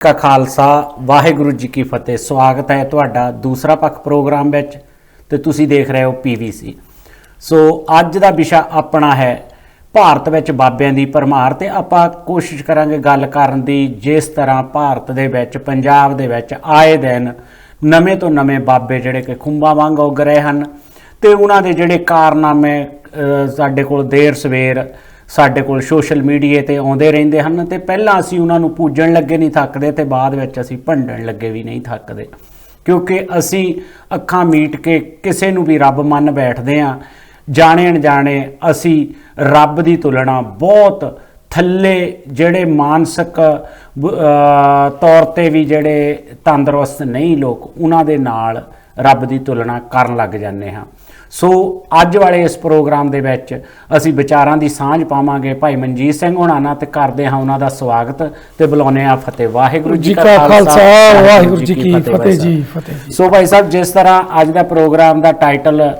ਕਾ ਖਾਲਸਾ, ਵਾਹਿਗੁਰੂ ਜੀ ਕੀ ਫਤਿਹ। ਸਵਾਗਤ ਹੈ ਤੁਹਾਡਾ ਦੂਸਰਾ ਪੱਖ ਪ੍ਰੋਗਰਾਮ ਵਿੱਚ ਤੇ ਤੁਸੀਂ ਦੇਖ ਰਹੇ ਹੋ ਪੀਵੀਸੀ ਸੋ। ਅੱਜ ਦਾ ਵਿਸ਼ਾ ਆਪਣਾ ਹੈ ਭਾਰਤ ਵਿੱਚ ਬਾਬਿਆਂ ਦੀ ਭਰਮਾਰ ਤੇ ਆਪਾਂ ਕੋਸ਼ਿਸ਼ ਕਰਾਂਗੇ ਗੱਲ ਕਰਨ ਦੀ, ਜਿਸ ਤਰ੍ਹਾਂ ਭਾਰਤ ਦੇ ਵਿੱਚ, ਪੰਜਾਬ ਦੇ ਵਿੱਚ ਆਏ ਦਿਨ ਨਵੇਂ ਤੋਂ ਨਵੇਂ ਬਾਬੇ ਜਿਹੜੇ ਕਿ ਖੁੰਬਾਂ ਵਾਂਗ ਉੱਗ ਰਹੇ ਹਨ ਤੇ ਉਹਨਾਂ ਦੇ ਜਿਹੜੇ ਕਾਰਨਾਮੇ ਸਾਡੇ ਕੋਲ ਦੇਰ ਸਵੇਰ ਸਾਡੇ ਕੋਲ ਸੋਸ਼ਲ ਮੀਡੀਆ ਤੇ ਆਉਂਦੇ ਰਹਿੰਦੇ ਹਨ ਤੇ ਪਹਿਲਾਂ ਅਸੀਂ ਉਹਨਾਂ ਨੂੰ ਪੂਜਣ ਲੱਗੇ ਨਹੀਂ ਥੱਕਦੇ ਤੇ ਬਾਅਦ ਵਿੱਚ ਅਸੀਂ ਭੰਡਣ ਲੱਗੇ ਵੀ ਨਹੀਂ ਥੱਕਦੇ। ਕਿਉਂਕਿ ਅਸੀਂ ਅੱਖਾਂ ਮੀਟ ਕੇ ਕਿਸੇ ਨੂੰ ਵੀ ਰੱਬ ਮੰਨ ਬੈਠਦੇ ਹਾਂ ਜਾਣੇ ਅਣਜਾਣੇ ਅਸੀਂ ਰੱਬ ਦੀ ਤੁਲਨਾ ਬਹੁਤ ਥੱਲੇ ਜਿਹੜੇ ਮਾਨਸਿਕ ਤੌਰ ਤੇ ਵੀ ਜਿਹੜੇ ਤੰਦਰੁਸਤ ਨਹੀਂ ਲੋਕ, ਉਹਨਾਂ ਦੇ ਨਾਲ ਰੱਬ ਦੀ ਤੁਲਨਾ ਕਰਨ ਲੱਗ ਜਾਂਦੇ ਹਾਂ। ਸੋ ਅੱਜ ਵਾਲੇ ਇਸ ਪ੍ਰੋਗਰਾਮ ਦੇ ਵਿੱਚ ਅਸੀਂ ਵਿਚਾਰਾਂ ਦੀ ਸਾਂਝ ਪਾਵਾਂਗੇ ਭਾਈ ਮਨਜੀਤ ਸਿੰਘ ਹੋਣਾ ਨਾਲ ਤੇ ਕਰਦੇ ਹਾਂ ਉਹਨਾਂ ਦਾ ਸਵਾਗਤ ਤੇ ਬੁਲਾਉਂਦੇ ਆ ਫਤਿਹ। ਵਾਹਿਗੁਰੂ ਜੀ ਕਾ ਖਾਲਸਾ ਵਾਹਿਗੁਰੂ ਜੀ ਕੀ ਫਤਿਹ। ਜੀ ਫਤਿਹ ਜੀ ਸੋ ਭਾਈ ਸਾਹਿਬ ਜਿਸ ਤਰ੍ਹਾਂ ਅੱਜ ਦਾ ਪ੍ਰੋਗਰਾਮ ਦਾ ਟਾਈਟਲ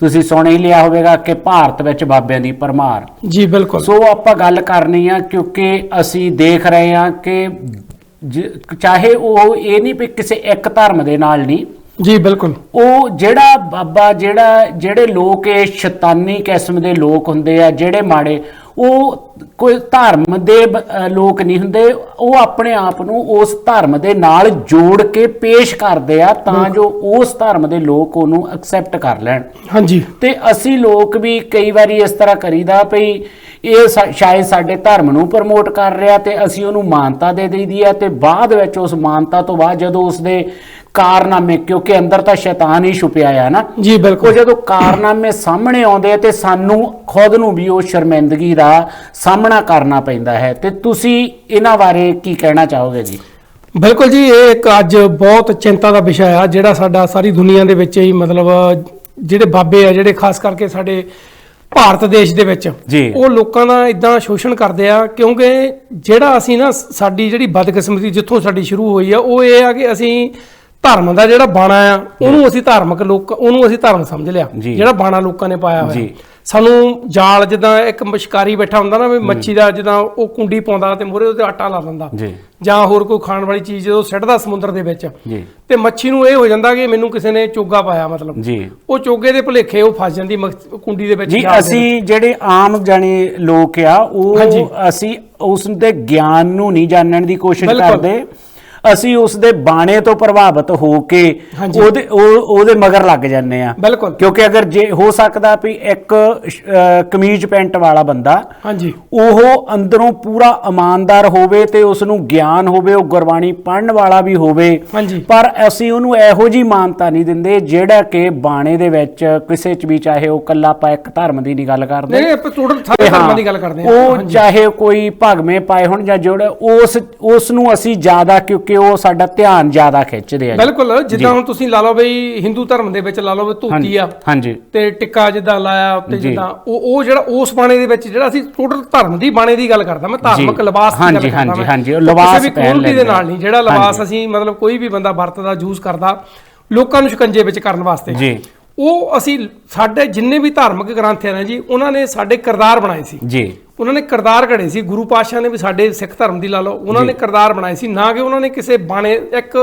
ਤੁਸੀਂ ਸੁਣ ਹੀ ਲਿਆ ਹੋਵੇਗਾ ਕਿ ਭਾਰਤ ਵਿੱਚ ਬਾਬਿਆਂ ਦੀ ਭਰਮਾਰ। ਜੀ ਬਿਲਕੁਲ। ਸੋ ਆਪਾਂ ਗੱਲ ਕਰਨੀ ਆ ਕਿਉਂਕਿ ਅਸੀਂ ਦੇਖ ਰਹੇ ਹਾਂ ਕਿ ਚਾਹੇ ਉਹ ਇਹ ਨਹੀਂ ਵੀ ਕਿਸੇ ਇੱਕ ਧਰਮ ਦੇ ਨਾਲ ਨਹੀਂ ਜੀ ਬਿਲਕੁਲ। ਉਹ ਜਿਹੜਾ ਬਾਬਾ ਜਿਹੜਾ ਜਿਹੜੇ ਲੋਕ ਇਹ ਸ਼ੈਤਾਨੀ ਕਿਸਮ ਦੇ ਲੋਕ ਹੁੰਦੇ ਆ ਜਿਹੜੇ ਮਾੜੇ ਉਹ ਕੋਈ ਧਰਮ ਦੇ ਲੋਕ ਨਹੀਂ ਹੁੰਦੇ। ਉਹ ਆਪਣੇ ਆਪ ਨੂੰ ਉਸ ਧਰਮ ਦੇ ਨਾਲ ਜੋੜ ਕੇ ਪੇਸ਼ ਕਰਦੇ ਆ ਤਾਂ ਜੋ ਉਸ ਧਰਮ ਦੇ ਲੋਕ ਉਹਨੂੰ ਐਕਸੈਪਟ ਕਰ ਲੈਣ। ਹਾਂਜੀ। ਤੇ ਅਸੀਂ ਲੋਕ ਵੀ ਕਈ ਵਾਰੀ ਇਸ ਤਰ੍ਹਾਂ ਕਰੀਦਾ ਭਈ ਇਹ ਸ਼ਾਇਦ ਸਾਡੇ ਧਰਮ ਨੂੰ ਪ੍ਰਮੋਟ ਕਰ ਰਿਹਾ ਤੇ ਅਸੀਂ ਉਹਨੂੰ ਮਾਨਤਾ ਦੇ ਦਈਦੀ ਆ ਤੇ ਬਾਅਦ ਵਿੱਚ ਉਸ ਮਾਨਤਾ ਤੋਂ ਬਾਅਦ ਜਦੋਂ ਉਸ ਦੇ ਕਾਰਨਾਮੇ ਕਿਉਂਕਿ ਅੰਦਰ ਤਾਂ ਸ਼ੈਤਾਨ ਹੀ ਛੁਪਿਆ ਆ ਨਾ। ਜੀ ਉਹ ਬਿਲਕੁਲ ਜਦੋਂ ਕਾਰਨਾਮੇ ਸਾਹਮਣੇ ਆਉਂਦੇ ਤੇ ਸਾਨੂੰ ਖੁਦ ਨੂੰ ਵੀ ਉਹ ਸ਼ਰਮਿੰਦਗੀ ਦਾ ਸਾਹਮਣਾ ਕਰਨਾ ਪੈਂਦਾ ਹੈ। ਤੇ ਤੁਸੀਂ ਇਹਨਾਂ ਬਾਰੇ ਕੀ ਕਹਿਣਾ ਚਾਹੋਗੇ ਜੀ? ਬਿਲਕੁਲ ਜੀ ਇਹ ਇੱਕ ਅੱਜ ਬਹੁਤ ਚਿੰਤਾ ਦਾ ਵਿਸ਼ਾ ਆ ਜਿਹੜਾ ਸਾਡਾ ਸਾਰੀ ਦੁਨੀਆ ਦੇ ਵਿੱਚ ਹੀ ਮਤਲਬ ਜਿਹੜੇ ਬਾਬੇ ਆ ਜਿਹੜੇ ਖਾਸ ਕਰਕੇ ਸਾਡੇ ਭਾਰਤ ਦੇਸ਼ ਦੇ ਵਿੱਚ। ਉਹ ਲੋਕਾਂ ਦਾ ਇਦਾਂ ਸ਼ੋਸ਼ਣ ਕਰਦੇ ਆ ਕਿਉਂਕਿ ਜਿਹੜਾ ਅਸੀਂ ਨਾ ਸਾਡੀ ਜਿਹੜੀ ਬਦਕਿਸਮਤੀ ਜਿੱਥੋਂ ਸਾਡੀ ਸ਼ੁਰੂ ਹੋਈ ਆ ਉਹ ਇਹ ਆ ਕਿ ਅਸੀਂ ਧਰਮ ਦਾ ਜਿਹੜਾ ਬਾਣਾ ਆ ਉਹਨੂੰ ਅਸੀਂ ਧਾਰਮਿਕ ਲੋਕ ਉਹਨੂੰ ਅਸੀਂ ਧਰਮ ਸਮਝ ਲਿਆ। ਜਿਹੜਾ ਬਾਣਾ ਲੋਕਾਂ ਨੇ ਪਾਇਆ ਹੋਇਆ। ਸਾਨੂੰ ਜਾਲ ਜਿੱਦਾਂ ਇੱਕ ਮਸ਼ਕਾਰੀ ਬੈਠਾ ਹੁੰਦਾ ਨਾ ਵੀ ਮੱਛੀ ਦਾ ਜਿੱਦਾਂ ਉਹ ਕੁੰਡੀ ਪਾਉਂਦਾ ਤੇ ਮੂਹਰੇ ਉਹਦੇ ਆਟਾ ਲਾ ਦਿੰਦਾ। ਜੀ। ਹੋਰ ਕੋਈ ਖਾਣ ਵਾਲੀ ਚੀਜ਼ ਜਦੋਂ ਸਿੱਟਦਾ ਸਮੁੰਦਰ ਦੇ ਵਿੱਚ। ਤੇ ਮੱਛੀ ਨੂੰ ਇਹ ਹੋ ਜਾਂਦਾ ਕਿ ਮੈਨੂੰ ਕਿਸੇ ਨੇ ਚੋਗਾ ਪਾਇਆ ਮਤਲਬ। ਉਹ ਚੋਗੇ ਦੇ ਭੁਲੇਖੇ ਉਹ ਫਸ ਜਾਂਦੀ ਕੁੰਡੀ ਦੇ ਵਿੱਚ ਜੀ ਅਸੀਂ ਜਿਹੜੇ ਆਮ ਜਾਣੇ ਲੋਕ ਆ। ਉਹ ਅਸੀਂ ਉਸ ਦੇ ਗਿਆਨ ਨੂੰ ਨਹੀਂ ਜਾਣਨ ਦੀ ਕੋਸ਼ਿਸ਼ ਬਿਲਕੁਲ। ਕਰਦੇ। ਅਸੀਂ ਉਸ ਦੇ ਬਾਣੇ ਤੋਂ ਪ੍ਰਭਾਵਿਤ ਹੋ ਕੇ। ਉਹਦੇ ਉਹ- ਉਹਦੇ ਮਗਰ ਲੱਗ ਜਾਂਦੇ ਆ ਬਿਲਕੁਲ। ਕਿਉਂਕਿ ਅਗਰ ਜੇ ਹੋ ਸਕਦਾ ਵੀ ਇੱਕ ਕਮੀਜ਼ ਪੈਂਟ ਵਾਲਾ ਬੰਦਾ ਹਾਂਜੀ। ਉਹ ਅੰਦਰੋਂ ਪੂਰਾ ਇਮਾਨਦਾਰ ਹੋਵੇ ਤੇ ਉਸ ਨੂੰ ਗਿਆਨ ਹੋਵੇ ਉਹ ਗੁਰਬਾਣੀ ਪੜ੍ਹਨ ਵਾਲਾ ਵੀ ਹੋਵੇ ਪਰ ਅਸੀਂ ਉਹਨੂੰ ਇਹੋ ਜੀ ਮਾਨਤਾ ਨਹੀਂ ਦਿੰਦੇ ਜਿਹੜਾ ਕਿ ਬਾਣੇ ਦੇ ਵਿੱਚ ਕਿਸੇ ਚ ਵੀ ਚਾਹੇ ਉਹ ਕੱਲਾ ਆਪਾਂ ਇੱਕ ਧਰਮ ਦੀ ਨਹੀਂ ਗੱਲ ਕਰਦੇ। ਨਹੀਂ ਆਪਾਂ ਟੋਟਲ ਸਾਰੇ ਧਰਮਾਂ ਦੀ ਗੱਲ ਕਰਦੇ ਹਾਂ। ਉਹ ਚਾਹੇ ਕੋਈ ਭਗਵੇਂ ਪਾਏ ਹੋਣ ਜਾਂ ਜੋੜ ਉਸ ਉਸ ਨੂੰ ਅਸੀਂ ਜ਼ਿਆਦਾ ਕਿਉਂਕਿ ਉਹ ਸਾਡਾ ਧਿਆਨ ਜ਼ਿਆਦਾ ਖਿੱਚਦੇ ਆ ਜੀ। ਬਿਲਕੁਲ ਜਿੱਦਾਂ ਹੁਣ ਤੁਸੀਂ ਲਾ ਲਓ ਬਈ ਹਿੰਦੂ ਧਰਮ ਦੇ ਵਿੱਚ ਲਾ ਲਓ ਵੀ ਧੋਤੀ ਆ ਹਾਂਜੀ ਤੇ ਟਿੱਕਾ ਜਿੱਦਾਂ ਲਾਇਆ ਜੀ। ਜਿੱਦਾਂ ਉਹ ਉਹ ਜਿਹੜਾ ਉਸ ਬਾਣੇ ਦੇ ਵਿੱਚ ਜਿਹੜਾ ਅਸੀਂ ਟੋਟਲ ਧਰਮ ਦੀ ਬਾਣੇ ਦੀ ਗੱਲ ਕਰਦਾ ਮੈਂ ਧਾਰਮਿਕ। ਲਿਬਾਸ ਦੀ ਗੱਲ ਹਾਂਜੀ, ਕਰਦਾ ਹਾਂਜੀ, ਮੈਂ। ਹਾਂਜੀ, ਉਹ ਕਿਸੇ ਲਿਬਾਸ ਵੀ ਪਹਿਨ ਦੇ ਲੈਂਦੇ ਨਾਲ ਨਹੀਂ ਜਿਹੜਾ ਲਿਬਾਸ। ਅਸੀਂ ਮਤਲਬ ਕੋਈ ਵੀ ਬੰਦਾ ਵਰਤਦਾ ਯੂਜ਼ ਕਰਦਾ ਲੋਕਾਂ ਨੂੰ ਸ਼ਿਕੰਜੇ ਵਿੱਚ ਕਰਨ ਵਾਸਤੇ ਜੀ ਉਹ ਅਸੀਂ ਸਾਡੇ ਜਿੰਨੇ ਵੀ ਧਾਰਮਿਕ ਗ੍ਰੰਥ ਆ ਨੇ ਜੀ ਉਹਨਾਂ ਨੇ ਸਾਡੇ ਕਿਰਦਾਰ ਬਣਾਏ ਸੀ। ਜੀ। ਉਹਨਾਂ ਨੇ ਕਿਰਦਾਰ ਘੜੇ ਸੀ। ਗੁਰੂ ਪਾਤਸ਼ਾਹ ਨੇ ਵੀ ਸਾਡੇ ਸਿੱਖ ਧਰਮ ਦੀ ਲਾ ਲਓ ਉਹਨਾਂ ਨੇ ਕਿਰਦਾਰ ਬਣਾਏ ਸੀ। ਨਾ ਕਿ ਉਹਨਾਂ ਨੇ ਕਿਸੇ ਬਾਣੇ ਇੱਕ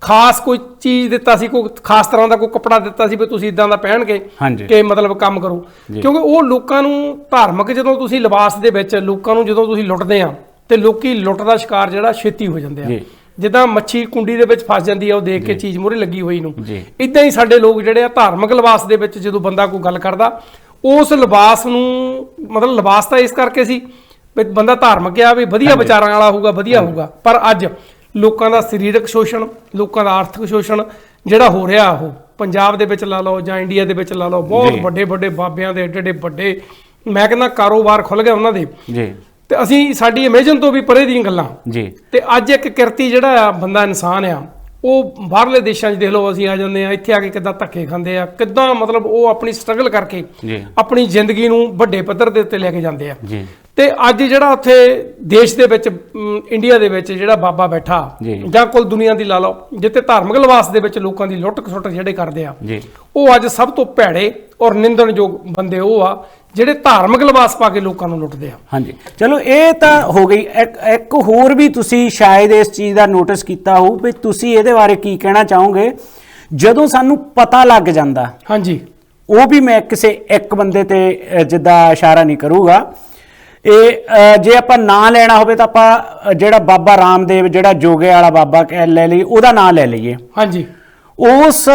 ਖਾਸ ਕੋਈ ਚੀਜ਼ ਦਿੱਤਾ ਸੀ ਕੋਈ ਖਾਸ ਤਰ੍ਹਾਂ ਦਾ ਕੋਈ ਕੱਪੜਾ ਦਿੱਤਾ ਸੀ ਵੀ ਤੁਸੀਂ ਇਦਾਂ ਦਾ ਪਹਿਨ ਕੇ ਮਤਲਬ ਕੰਮ ਕਰੋ। ਕਿਉਂਕਿ ਉਹ ਲੋਕਾਂ ਨੂੰ ਧਾਰਮਿਕ ਜਦੋਂ ਤੁਸੀਂ ਲਿਬਾਸ ਦੇ ਵਿੱਚ ਲੋਕਾਂ ਨੂੰ ਜਦੋਂ ਤੁਸੀਂ ਲੁੱਟਦੇ ਆ ਤੇ ਲੋਕੀ ਲੁੱਟ ਦਾ ਸ਼ਿਕਾਰ ਜਿਹੜਾ ਛੇਤੀ ਹੋ ਜਾਂਦੇ ਆ। ਜੀ। ਜਿੱਦਾਂ ਮੱਛੀ ਕੁੰਡੀ ਦੇ ਵਿੱਚ ਫਸ ਜਾਂਦੀ ਆ ਉਹ ਦੇਖ ਕੇ ਚੀਜ਼ ਮੂਹਰੇ ਲੱਗੀ ਹੋਈ ਨੂੰ। ਇਦਾਂ ਹੀ ਸਾਡੇ ਲੋਕ ਜਿਹੜੇ ਆ ਧਾਰਮਿਕ ਲਿਬਾਸ ਦੇ ਵਿੱਚ ਜਦੋਂ ਬੰਦਾ ਕੋਈ ਗੱਲ ਕਰਦਾ ਉਸ ਲਿਬਾਸ ਨੂੰ ਮਤਲਬ ਲਿਬਾਸ ਤਾਂ ਇਸ ਕਰਕੇ ਸੀ ਵੀ ਬੰਦਾ ਧਾਰਮਿਕ ਆ ਵੀ ਵਧੀਆ ਵਿਚਾਰਾਂ ਵਾਲਾ ਹੋਊਗਾ ਵਧੀਆ ਹੋਊਗਾ। ਪਰ ਅੱਜ ਲੋਕਾਂ ਦਾ ਸਰੀਰਕ ਸ਼ੋਸ਼ਣ ਲੋਕਾਂ ਦਾ ਆਰਥਿਕ ਸ਼ੋਸ਼ਣ ਜਿਹੜਾ ਹੋ ਰਿਹਾ ਉਹ ਪੰਜਾਬ ਦੇ ਵਿੱਚ ਲਾ ਲਓ ਜਾਂ ਇੰਡੀਆ ਦੇ ਵਿੱਚ ਲਾ ਲਓ ਬਹੁਤ। ਵੱਡੇ ਵੱਡੇ ਬਾਬਿਆਂ ਦੇ ਏਡੇ ਏਡੇ ਵੱਡੇ ਮੈਂ ਕਹਿੰਦਾ ਕਾਰੋਬਾਰ ਖੁੱਲ ਗਿਆ ਉਹਨਾਂ ਦੇ। ਜੀ। ਤੇ ਅਸੀਂ ਸਾਡੀ ਇਮੇਜਨ ਤੋਂ ਵੀ ਪਰੇ ਦੀਆਂ ਗੱਲਾਂ। ਜੀ। ਤੇ ਅੱਜ ਇੱਕ ਕਿਰਤੀ ਜਿਹੜਾ ਆ ਬੰਦਾ ਇਨਸਾਨ ਆ ਉਹ ਬਾਹਰਲੇ ਦੇਸ਼ਾਂ 'ਚ ਦੇਖ ਲਓ ਅਸੀਂ ਆ ਜਾਂਦੇ ਆ ਇੱਥੇ ਆ ਕੇ ਕਿੱਦਾਂ ਧੱਕੇ ਖਾਂਦੇ ਆ ਕਿੱਦਾਂ ਮਤਲਬ ਉਹ ਆਪਣੀ ਸਟਰਗਲ ਕਰਕੇ ਆਪਣੀ ਜ਼ਿੰਦਗੀ ਨੂੰ ਵੱਡੇ ਪੱਧਰ ਦੇ ਉੱਤੇ ਲੈ ਕੇ ਜਾਂਦੇ ਆ। ਜੀ। ਤੇ ਅੱਜ ਜਿਹੜਾ ਉੱਥੇ ਦੇਸ਼ ਦੇ ਵਿੱਚ ਇੰਡੀਆ ਦੇ ਵਿੱਚ ਜਿਹੜਾ ਬਾਬਾ ਬੈਠਾ ਜੀ। ਕੁੱਲ ਦੁਨੀਆ ਦੀ ਲਾ ਲਓ ਜਿੱਥੇ ਧਾਰਮਿਕ ਲਿਬਾਸ ਦੇ ਵਿੱਚ ਲੋਕਾਂ ਦੀ ਲੁੱਟ ਖਸੁੱਟ ਜਿਹੜੇ ਕਰਦੇ ਆ ਜੀ। ਉਹ ਅੱਜ ਸਭ ਤੋਂ ਭੈੜੇ ਔਰ ਨਿੰਦਣਯੋਗ ਬੰਦੇ ਉਹ ਆ ਜਿਹੜੇ ਧਾਰਮਿਕ ਲਿਬਾਸ ਪਾ ਕੇ ਲੋਕਾਂ ਨੂੰ ਲੁੱਟਦੇ ਆ। ਹਾਂਜੀ। ਚਲੋ ਇਹ ਤਾਂ ਹੋ ਗਈ। ਇੱਕ ਇੱਕ ਹੋਰ ਵੀ ਤੁਸੀਂ ਸ਼ਾਇਦ ਇਸ ਚੀਜ਼ ਦਾ ਨੋਟਿਸ ਕੀਤਾ ਹੋਊ ਵੀ ਤੁਸੀਂ ਇਹਦੇ ਬਾਰੇ ਕੀ ਕਹਿਣਾ ਚਾਹੋਗੇ? ਜਦੋਂ ਸਾਨੂੰ ਪਤਾ ਲੱਗ ਜਾਂਦਾ ਹਾਂਜੀ। ਉਹ ਵੀ ਮੈਂ ਕਿਸੇ ਇੱਕ ਬੰਦੇ ਤੇ ਜਿੱਦਾਂ ਇਸ਼ਾਰਾ ਨਹੀਂ ਕਰੂੰਗਾ। ਇਹ ਜੇ ਆਪਾਂ ਨਾਂ ਲੈਣਾ ਹੋਵੇ ਤਾਂ ਆਪਾਂ ਜਿਹੜਾ ਬਾਬਾ ਰਾਮਦੇਵ ਜਿਹੜਾ ਜੋਗੇ ਵਾਲਾ ਬਾਬਾ ਕਹਿ ਲੈ ਲਈ ਉਹਦਾ ਨਾਂ ਲੈ ਲਈਏ। ਹਾਂਜੀ। ਉਸ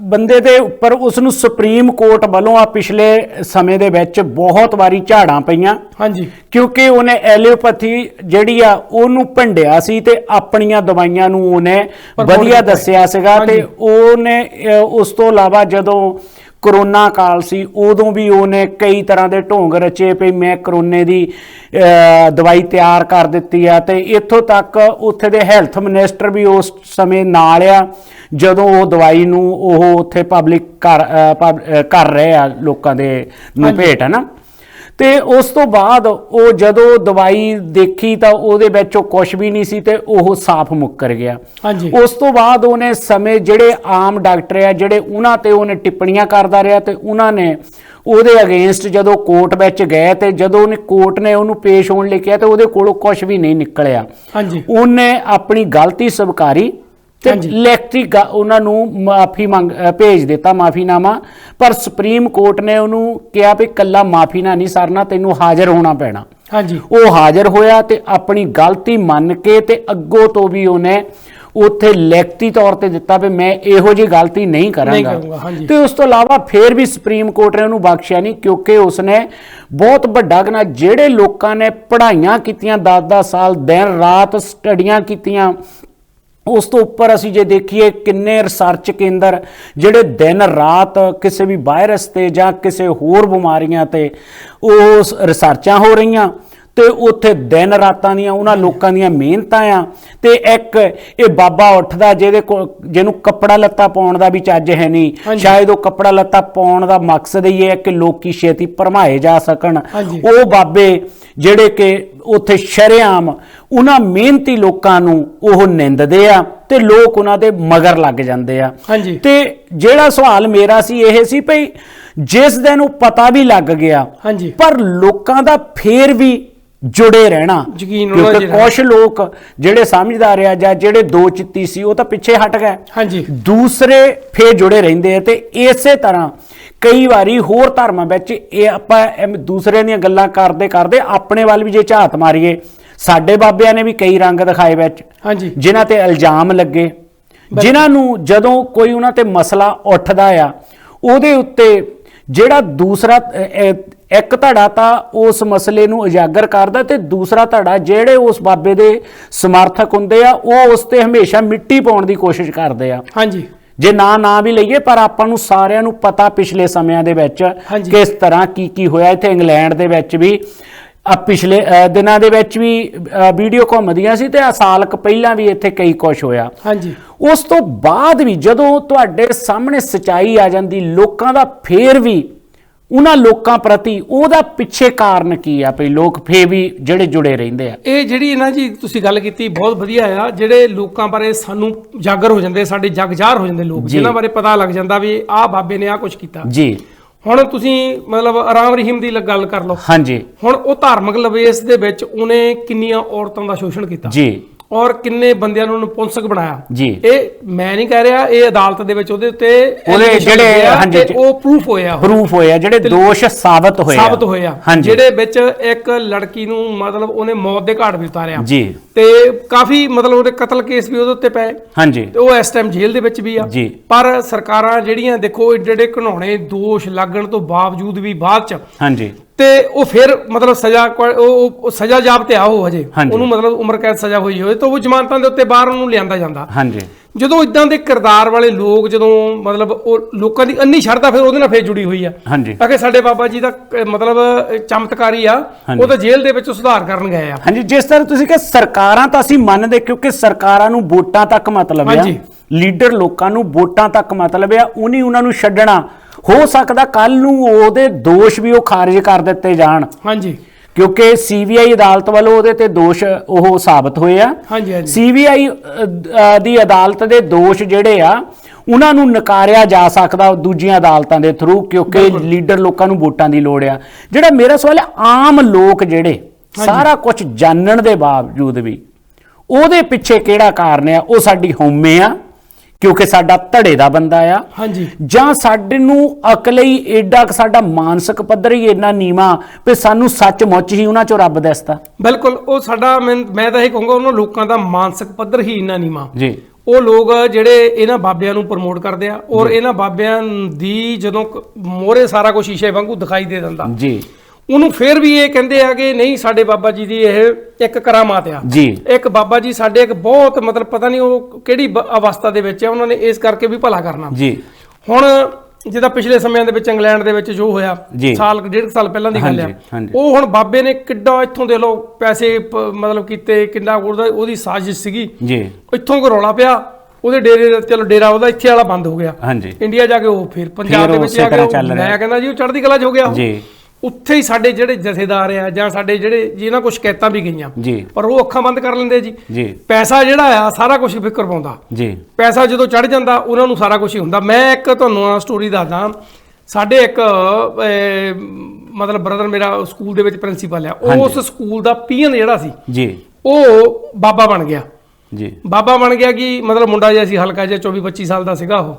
ਬੰਦੇ ਦੇ ਉੱਪਰ ਉਸ ਨੂੰ ਸੁਪਰੀਮ ਕੋਰਟ ਵੱਲੋਂ ਆ ਪਿਛਲੇ ਸਮੇਂ ਦੇ ਵਿੱਚ ਬਹੁਤ ਵਾਰੀ ਝਾੜਾਂ ਪਈਆਂ ਹਾਂਜੀ ਕਿਉਂਕਿ ਉਹਨੇ ਐਲੋਪੈਥੀ ਜਿਹੜੀ ਆ ਉਹਨੂੰ ਭੰਡਿਆ ਸੀ ਤੇ ਆਪਣੀਆਂ ਦਵਾਈਆਂ ਨੂੰ ਉਹਨੇ ਵਧੀਆ। ਦੱਸਿਆ ਸੀਗਾ ਤੇ। ਉਹਨੇ ਉਸ ਤੋਂ ਇਲਾਵਾ ਜਦੋਂ ਕਰੋਨਾ ਕਾਲ ਸੀ ਉਦੋਂ ਵੀ ਉਹਨੇ ਕਈ ਤਰ੍ਹਾਂ ਦੇ ਢੋਂਗ ਰਚੇ ਪਈ ਮੈਂ ਕਰੋਨੇ ਦੀ ਦਵਾਈ ਤਿਆਰ ਕਰ ਦਿੱਤੀ ਆ ਤੇ ਇੱਥੋਂ ਤੱਕ ਉੱਥੇ ਦੇ ਹੈਲਥ ਮਿਨਿਸਟਰ ਵੀ ਉਸ ਸਮੇਂ ਨਾਲ ਆ ਜਦੋਂ ਉਹ ਦਵਾਈ ਨੂੰ ਉਹ ਉੱਥੇ ਪਬਲਿਕ ਕਰ ਕਰ ਰਹੇ ਆ ਲੋਕਾਂ ਦੇ ਨੂੰ। ਭੇਟ ਹੈ ਨਾ ਤੇ ਉਸ ਤੋਂ ਬਾਅਦ ਉਹ ਜਦੋਂ ਦਵਾਈ ਦੇਖੀ ਤਾਂ ਉਹਦੇ ਵਿੱਚ ਉਹ ਕੁਝ ਵੀ ਨਹੀਂ ਸੀ ਤੇ ਉਹ ਸਾਫ਼ ਮੁੱਕਰ ਗਿਆ। ਹਾਂਜੀ। ਉਸ ਤੋਂ ਬਾਅਦ ਉਹਨੇ ਸਮੇਂ ਜਿਹੜੇ ਆਮ ਡਾਕਟਰ ਆ ਜਿਹੜੇ ਉਹਨਾਂ ਤੇ ਉਹਨੇ ਟਿੱਪਣੀਆਂ ਕਰਦਾ ਰਿਹਾ ਤੇ ਉਹਨਾਂ ਨੇ ਉਹਦੇ ਅਗੇਂਸਟ ਜਦੋਂ ਕੋਰਟ ਵਿੱਚ ਗਏ ਤੇ ਜਦੋਂ ਉਹਨੇ ਕੋਰਟ ਨੇ ਉਹਨੂੰ ਪੇਸ਼ ਹੋਣ ਲਈ ਕਿਹਾ ਤੇ ਉਹਦੇ ਕੋਲੋਂ ਕੁਝ ਵੀ ਨਹੀਂ ਨਿਕਲਿਆ। ਹਾਂਜੀ। ਉਹਨੇ ਆਪਣੀ ਗਲਤੀ ਸਵੀਕਾਰੀ ਤੇ ਗਾ- ਉਹਨਾਂ ਨੂੰ ਮਾਫੀ ਮੰਗ ਭੇਜ ਦਿੱਤਾ ਮਾਫੀਨਾਮਾ। ਪਰ ਸੁਪਰੀਮ ਕੋਰਟ ਨੇ ਉਹਨੂੰ ਕਿਹਾ ਵੀ ਕੱਲਾ ਮਾਫੀਨਾ ਨਹੀਂ ਸਰਨਾ ਤੈਨੂੰ ਹਾਜ਼ਰ ਹੋਣਾ ਪੈਣਾ। ਹਾਂਜੀ। ਉਹ ਹਾਜ਼ਰ ਹੋਇਆ ਤੇ ਆਪਣੀ ਗਲਤੀ ਮੰਨ ਕੇ ਤੇ ਅੱਗੋਂ ਤੋਂ ਵੀ ਉਹਨੇ ਉੱਥੇ ਲਿਖਤੀ ਤੌਰ ਤੇ ਦਿੱਤਾ ਵੀ ਮੈਂ ਇਹੋ ਜਿਹੀ ਗਲਤੀ ਨਹੀਂ ਕਰਾਂਗਾ। ਤੇ ਉਸ ਤੋਂ ਇਲਾਵਾ ਫੇਰ ਵੀ ਸੁਪਰੀਮ ਕੋਰਟ ਨੇ ਉਹਨੂੰ ਬਖਸ਼ਿਆ ਨਹੀਂ ਕਿਉਂਕਿ ਉਸਨੇ ਬਹੁਤ ਵੱਡਾ ਗੁਨਾਹ ਜਿਹੜੇ ਲੋਕਾਂ ਨੇ ਪੜ੍ਹਾਈਆਂ ਕੀਤੀਆਂ 10-10 ਸਾਲ ਦਿਨ ਰਾਤ ਸਟੱਡੀਆਂ ਕੀਤੀਆਂ ਉਸ ਤੋਂ ਉੱਪਰ ਅਸੀਂ ਜੇ ਦੇਖੀਏ ਕਿੰਨੇ ਰਿਸਰਚ ਕੇਂਦਰ ਜਿਹੜੇ ਦਿਨ ਰਾਤ ਕਿਸੇ ਵੀ ਵਾਇਰਸ ਤੇ ਜਾਂ ਕਿਸੇ ਹੋਰ ਬਿਮਾਰੀਆਂ ਤੇ ਉਸ ਰਿਸਰਚਾਂ ਹੋ ਰਹੀਆਂ ਤੇ ਉੱਥੇ ਦਿਨ ਰਾਤਾਂ ਦੀਆਂ ਉਹਨਾਂ ਲੋਕਾਂ ਦੀਆਂ ਮਿਹਨਤਾਂ ਆ ਤੇ ਇੱਕ ਇਹ ਬਾਬਾ ਉੱਠਦਾ ਜਿਹਦੇ ਕੋਲ ਜਿਹਨੂੰ ਕੱਪੜਾ ਲੱਤਾ ਪਾਉਣ ਦਾ ਵੀ ਚੱਜ ਹੈ ਨਹੀਂ। ਸ਼ਾਇਦ ਉਹ ਕੱਪੜਾ ਲੱਤਾ ਪਾਉਣ ਦਾ ਮਕਸਦ ਹੀ ਇਹ ਹੈ ਕਿ ਲੋਕੀ ਛੇਤੀ ਭਰਮਾਏ ਜਾ ਸਕਣ। ਉਹ ਬਾਬੇ ਜਿਹੜੇ ਕਿ ਉੱਥੇ ਸ਼ਰੇਆਮ ਉਹਨਾਂ ਮਿਹਨਤੀ ਲੋਕਾਂ ਨੂੰ ਉਹ ਨਿੰਦਦੇ ਆ ਤੇ ਲੋਕ ਉਹਨਾਂ ਦੇ ਮਗਰ ਲੱਗ ਜਾਂਦੇ ਆ। ਹਾਂਜੀ। ਤੇ ਜਿਹੜਾ ਸਵਾਲ ਮੇਰਾ ਸੀ ਇਹ ਸੀ ਭਈ ਜਿਸ ਦਿਨ ਉਹ ਪਤਾ ਵੀ ਲੱਗ ਗਿਆ ਹਾਂਜੀ। ਪਰ ਲੋਕਾਂ ਦਾ ਫੇਰ ਵੀ ਜੁੜੇ ਰਹਿਣਾ। ਕਿਉਂਕਿ ਕੁਝ ਲੋਕ ਜਿਹੜੇ ਸਮਝਦਾਰ ਆ ਜਾਂ ਜਿਹੜੇ ਦੋ ਚਿੱਤੀ ਸੀ ਉਹ ਤਾਂ ਪਿੱਛੇ ਹਟ ਗਏ। ਹਾਂਜੀ। ਦੂਸਰੇ ਫੇਰ ਜੁੜੇ ਰਹਿੰਦੇ ਆ ਤੇ ਇਸੇ ਤਰ੍ਹਾਂ ਕਈ ਵਾਰੀ ਹੋਰ ਧਰਮਾਂ ਵਿੱਚ ਇਹ ਆਪਾਂ ਦੂਸਰਿਆਂ ਦੀਆਂ ਗੱਲਾਂ ਕਰਦੇ ਕਰਦੇ ਆਪਣੇ ਵੱਲ ਵੀ ਜੇ ਝਾਤ ਮਾਰੀਏ ਸਾਡੇ ਬਾਬਿਆਂ ਨੇ ਵੀ ਕਈ ਰੰਗ ਦਿਖਾਏ ਵਿੱਚ। ਹਾਂਜੀ। ਜਿਨ੍ਹਾਂ ਤੇ ਇਲਜ਼ਾਮ ਲੱਗੇ। ਜਿਨ੍ਹਾਂ ਨੂੰ ਜਦੋਂ ਕੋਈ ਉਹਨਾਂ ਤੇ ਮਸਲਾ ਉੱਠਦਾ ਆ ਉਹਦੇ ਉੱਤੇ ਜਿਹੜਾ ਦੂਸਰਾ ਇੱਕ ਧੜਾ ਤਾਂ ਉਸ ਮਸਲੇ ਨੂੰ ਉਜਾਗਰ ਕਰਦਾ ਤੇ ਦੂਸਰਾ ਧੜਾ ਜਿਹੜੇ ਉਸ ਬਾਬੇ ਦੇ ਸਮਰਥਕ ਹੁੰਦੇ ਆ ਉਹ ਉਸ ਤੇ ਹਮੇਸ਼ਾ ਮਿੱਟੀ ਪਾਉਣ ਦੀ ਕੋਸ਼ਿਸ਼ ਕਰਦੇ ਆ। ਹਾਂਜੀ। ਜੇ ਨਾ ਨਾ ਵੀ ਲਈਏ ਪਰ ਆਪਾਂ ਨੂੰ ਸਾਰਿਆਂ ਨੂੰ ਪਤਾ ਪਿਛਲੇ ਸਮਿਆਂ ਦੇ ਵਿੱਚ। ਕਿਸ ਤਰ੍ਹਾਂ ਕੀ ਕੀ ਹੋਇਆ ਇੱਥੇ ਇੰਗਲੈਂਡ ਦੇ ਵਿੱਚ ਵੀ। ਪਿਛਲੇ ਦਿਨਾਂ ਦੇ ਵਿੱਚ ਵੀ ਵੀਡੀਓ ਘੁੰਮਦੀਆਂ ਸੀ ਤੇ ਆ ਸਾਲ ਕੁ ਪਹਿਲਾਂ ਵੀ ਇੱਥੇ ਕਈ ਕੁਝ ਹੋਇਆ। ਹਾਂਜੀ। ਉਸ ਤੋਂ ਬਾਅਦ ਵੀ ਜਦੋਂ ਤੁਹਾਡੇ ਸਾਹਮਣੇ ਸਚਾਈ ਆ ਜਾਂਦੀ ਲੋਕਾਂ ਦਾ ਫੇਰ ਵੀ ਉਹਨਾਂ ਲੋਕਾਂ ਪ੍ਰਤੀ ਉਹਦਾ ਪਿੱਛੇ ਕਾਰਨ ਕੀ ਆ ਭਈ ਲੋਕ ਫੇਰ ਵੀ ਜਿਹੜੇ ਜੁੜੇ ਰਹਿੰਦੇ ਆ? ਇਹ ਜਿਹੜੀ ਨਾ ਜੀ ਤੁਸੀਂ ਗੱਲ ਕੀਤੀ ਬਹੁਤ ਵਧੀਆ ਆ। ਜਿਹੜੇ ਲੋਕਾਂ ਬਾਰੇ ਸਾਨੂੰ ਜਾਗਰ ਹੋ ਜਾਂਦੇ ਸਾਡੇ ਜਗ ਜ਼ਾਹਰ ਹੋ ਜਾਂਦੇ ਲੋਕ। ਜਿਨ੍ਹਾਂ ਬਾਰੇ ਪਤਾ ਲੱਗ ਜਾਂਦਾ ਵੀ ਆਹ ਬਾਬੇ ਨੇ ਆਹ ਕੁਝ ਕੀਤਾ। ਜੀ। ਹੁਣ ਤੁਸੀਂ ਮਤਲਬ ਆਰਾਮ ਰਹੀਮ ਦੀ ਗੱਲ ਕਰ ਲਓ। ਹਾਂਜੀ। ਹੁਣ ਉਹ ਧਾਰਮਿਕ ਲਵੇਸ ਦੇ ਵਿੱਚ ਉਹਨੇ ਕਿੰਨੀਆਂ ਔਰਤਾਂ ਦਾ ਸ਼ੋਸ਼ਣ ਕੀਤਾ? ਜੀ। ਔਰ ਕਿੰਨੇ ਬੰਦਿਆਂ ਨੂੰ ਨਪੁੰਸਕ ਬਣਾਇਆ। ਜੀ। ਇਹ ਮੈਂ ਨਹੀਂ ਕਹਿ ਰਿਹਾ ਇਹ ਅਦਾਲਤ ਦੇ ਵਿੱਚ ਉਹਦੇ ਉੱਤੇ ਉਹਦੇ ਜਿਹੜੇ- ਹਾਂਜੀ, ਉਹ ਪ੍ਰੂਫ ਹੋਇਆ। ਪ੍ਰੂਫ ਹੋਇਆ ਜਿਹੜੇ ਦੋਸ਼ ਸਾਬਤ ਹੋਏ। ਸਾਬਤ ਹੋਇਆ। ਜਿਹੜੇ ਵਿੱਚ ਇੱਕ ਲੜਕੀ ਨੂੰ ਮਤਲਬ ਉਹਨੇ ਮੌਤ ਦੇ ਘਾਟ ਵੀ ਉਤਾਰਿਆ। ਜੀ। ਤੇ ਕਾਫੀ ਮਤਲਬ ਉਹਦੇ ਕਤਲ ਕੇਸ ਵੀ ਉਹਦੇ ਉੱਤੇ ਪਏ। ਹਾਂਜੀ। ਤੇ ਉਹ ਇਸ ਟਾਈਮ ਜੇਲ੍ਹ ਦੇ ਵਿੱਚ ਵੀ ਆ। ਜੀ। ਪਰ ਸਰਕਾਰਾਂ ਜਿਹੜੀਆਂ ਦੇਖੋ ਏਡੇ ਏਡੇ ਘਿਨਾਉਣੇ ਦੋਸ਼ ਲੱਗਣ ਤੋਂ ਬਾਵਜੂਦ ਵੀ ਬਾਅਦ ਚ ਹਾਂਜੀ। ਤੇ ਉਹ ਫਿਰ ਮਤਲਬ ਸਜ਼ਾ ਉਹ ਸਜ਼ਾ ਜਾਬ ਤੇ ਆ ਉਹ ਹਜੇ। ਉਹਨੂੰ ਮਤਲਬ ਉਮਰ ਕੈਦ ਸਜ਼ਾ ਹੋਈ ਹੋਵੇ ਤਾਂ ਉਹ ਜ਼ਮਾਨਤਾਂ ਦੇ ਉੱਤੇ ਬਾਹਰ ਉਹਨੂੰ ਲਿਆਂਦਾ ਜਾਂਦਾ। ਹਾਂਜੀ। ਜਦੋਂ ਇਦਾਂ ਦੇ ਕਿਰਦਾਰ ਵਾਲੇ ਲੋਕ ਜਦੋਂ ਮਤਲਬ ਉਹ ਲੋਕਾਂ ਦੀ ਅੰਨੀ ਸ਼ਰਧਾ ਫਿਰ ਉਹਦੇ ਨਾਲ ਫੇਰ ਜੁੜੀ ਹੋਈ ਆ। ਹਾਂਜੀ। ਤਾਂ ਕਿ ਸਾਡੇ ਬਾਬਾ ਜੀ ਦਾ ਮਤਲਬ ਚਮਤਕਾਰੀ ਆ। ਉਹ ਤਾਂ ਜੇਲ੍ਹ ਦੇ ਵਿੱਚ ਸੁਧਾਰ ਕਰਨ ਗਏ ਆ। ਹਾਂਜੀ ਜਿਸ ਤਰ੍ਹਾਂ ਤੁਸੀਂ ਕਿ ਸਰਕਾਰਾਂ ਤਾਂ ਅਸੀਂ ਮੰਨਦੇ ਕਿਉਂਕਿ ਸਰਕਾਰਾਂ ਨੂੰ ਵੋਟਾਂ ਤੱਕ ਮਤਲਬ ਆ। ਹਾਂਜੀ। ਲੀਡਰ ਲੋਕਾਂ ਨੂੰ ਵੋਟਾਂ ਤੱਕ ਮਤਲਬ ਆ ਉਨੀ ਉਹਨਾਂ ਨੂੰ ਛੱਡਣਾ। ਹੋ ਸਕਦਾ ਕੱਲ ਨੂੰ ਉਹਦੇ ਦੋਸ਼ ਵੀ ਉਹ ਖਾਰਜ ਕਰ ਦਿੱਤੇ ਜਾਣ। ਹਾਂਜੀ। ਕਿਉਂਕਿ ਸੀਬੀਆਈ ਅਦਾਲਤ ਵੱਲੋਂ ਉਹਦੇ ਤੇ ਦੋਸ਼ ਉਹ ਸਾਬਤ ਹੋਏ ਆ। ਹਾਂਜੀ ਹਾਂਜੀ। ਸੀਬੀਆਈ ਦੀ ਅਦਾਲਤ ਦੇ ਦੋਸ਼ ਜਿਹੜੇ ਆ ਉਹਨਾਂ ਨੂੰ ਨਕਾਰਿਆ ਜਾ ਸਕਦਾ ਦੂਜੀਆਂ ਅਦਾਲਤਾਂ ਦੇ ਥਰੂ ਕਿਉਂਕਿ ਲੀਡਰ ਲੋਕਾਂ ਨੂੰ ਵੋਟਾਂ ਦੀ ਲੋੜ ਆ। ਜਿਹੜਾ ਮੇਰਾ ਸਵਾਲ ਹੈ ਆਮ ਲੋਕ ਜਿਹੜੇ ਸਾਰਾ ਕੁਝ ਜਾਣਨ ਦੇ ਬਾਵਜੂਦ ਵੀ ਉਹਦੇ ਪਿੱਛੇ ਕਿਹੜਾ ਕਾਰਨ ਆ? ਉਹ ਸਾਡੀ ਹਉਮੈ ਆ। ਕਿਉਂਕਿ ਸਾਡਾ ਧੜੇ ਦਾ ਬੰਦਾ ਆ। ਹਾਂਜੀ। ਜਾਂ ਸਾਡੇ ਨੂੰ ਅਕਲ ਹੀ ਏਡਾ ਕਿ ਸਾਡਾ ਮਾਨਸਿਕ ਪੱਧਰ ਹੀ ਇੰਨਾ ਨੀਵਾ ਵੀ ਸਾਨੂੰ ਸੱਚਮੁੱਚ ਹੀ ਉਹਨਾਂ ਚੋਂ ਰੱਬ ਦਿਸਦਾ। ਬਿਲਕੁਲ ਉਹ ਸਾਡਾ ਮੈਂ ਮੈਂ ਤਾਂ ਇਹ ਕਹੂੰਗਾ ਉਹਨਾਂ ਲੋਕਾਂ ਦਾ ਮਾਨਸਿਕ ਪੱਧਰ ਹੀ ਇੰਨਾ ਨੀਵਾਂ। ਜੀ। ਉਹ ਲੋਕ ਜਿਹੜੇ ਇਹਨਾਂ ਬਾਬਿਆਂ ਨੂੰ ਪ੍ਰਮੋਟ ਕਰਦੇ ਆ ਔਰ ਇਹਨਾਂ ਬਾਬਿਆਂ ਦੀ ਜਦੋਂ ਮੋਰੇ ਸਾਰਾ ਕੁਝ ਸ਼ੀਸ਼ੇ ਵਾਂਗੂ ਦਿਖਾਈ ਦੇ ਦਿੰਦਾ। ਜੀ। ਉਹਨੂੰ ਫਿਰ ਵੀ ਇਹ ਕਹਿੰਦੇ ਆ ਕਿ ਨਹੀਂ ਸਾਡੇ ਬਾਬਾ ਜੀ ਦੀ ਇਹ ਇੱਕ ਕਰਾਮਾਤ ਆ। ਜੀ। ਇੱਕ ਬਾਬਾ ਜੀ ਸਾਡੇ ਇੱਕ ਬਹੁਤ ਮਤਲਬ ਪਤਾ ਨਹੀਂ ਉਹ ਕਿਹੜੀ ਬ- ਅਵਸਥਾ ਦੇ ਵਿੱਚ ਆ ਉਹਨਾਂ ਨੇ ਇਸ ਕਰਕੇ ਵੀ ਭਲਾ ਕਰਨਾ। ਜੀ। ਹੁਣ ਜਿੱਦਾਂ ਪਿਛਲੇ ਸਮਿਆਂ ਦੇ ਵਿੱਚ ਇੰਗਲੈਂਡ ਦੇ ਵਿੱਚ ਜੋ ਹੋਇਆ ਜੀ। ਸਾਲ ਡੇਢ ਕੁ ਸਾਲ ਪਹਿਲਾਂ ਦੀ ਗੱਲ ਆ। ਹਾਂਜੀ, ਹਾਂਜੀ। ਉਹ ਹੁਣ ਬਾਬੇ ਨੇ ਕਿੱਡਾ ਇੱਥੋਂ ਦੇ ਲੋ ਪੈਸੇ ਪ- ਮਤਲਬ ਕੀਤੇ ਕਿੰਨਾ ਉਹਦਾ ਉਹਦੀ ਸਾਜ਼ਿਸ਼ ਸੀਗੀ। ਜੀ। ਇੱਥੋਂ ਕੋ ਰੌਲਾ ਪਿਆ ਉਹਦੇ ਡੇਰੇ ਦਾ- ਚਲੋ ਡੇਰਾ ਉਹਦਾ ਇੱਥੇ ਵਾਲਾ ਬੰਦ ਹੋ ਗਿਆ। ਹਾਂਜੀ। ਇੰਡੀਆ ਜਾ ਕੇ ਉਹ ਫਿਰ ਪੰਜਾਬ ਦੇ ਵਿੱਚ ਉਸੇ ਆ ਕੇ ਤਰ੍ਹਾਂ ਉਹ- ਚੱਲ ਰਿਹਾ। ਮੈਂ ਕਹਿੰਦਾ ਜੀ ਉਹ ਚੜ੍ਹਦੀ ਕਲਾ 'ਚ ਹੋ ਗਿਆ ਉਹ। ਜੀ। ਉੱਥੇ ਹੀ ਸਾਡੇ ਜਿਹੜੇ ਜਥੇਦਾਰ ਆ ਜਾਂ ਸਾਡੇ ਜਿਹੜੇ ਜਿਹਨਾਂ ਕੋਲ ਸ਼ਿਕਾਇਤਾਂ ਵੀ ਗਈਆਂ ਜੀ। ਪਰ ਉਹ ਅੱਖਾਂ ਬੰਦ ਕਰ ਲੈਂਦੇ ਜੀ। ਜੀ। ਪੈਸਾ ਜਿਹੜਾ ਆ ਸਾਰਾ ਕੁਝ ਫਿਕਰ ਪਾਉਂਦਾ। ਜੀ। ਪੈਸਾ ਜਦੋਂ ਚੜ ਜਾਂਦਾ ਉਹਨਾਂ ਨੂੰ ਸਾਰਾ ਕੁਝ ਹੀ ਹੁੰਦਾ। ਮੈਂ ਇੱਕ ਤੁਹਾਨੂੰ ਸਟੋਰੀ ਦੱਸਦਾ। ਸਾਡੇ ਇੱਕ ਮਤਲਬ ਬ੍ਰਦਰ ਮੇਰਾ ਸਕੂਲ ਦੇ ਵਿੱਚ ਪ੍ਰਿੰਸੀਪਲ ਆ। ਉਸ ਸਕੂਲ ਦਾ ਪੀਐਨ ਜਿਹੜਾ ਸੀ ਜੀ। ਉਹ ਬਾਬਾ ਬਣ ਗਿਆ। ਜੀ। ਬਾਬਾ ਬਣ ਗਿਆ ਕਿ ਮਤਲਬ ਮੁੰਡਾ ਜਿਹਾ ਸੀ ਹਲਕਾ ਜਿਹਾ 24 25 ਸਾਲ ਦਾ ਸੀਗਾ ਉਹ।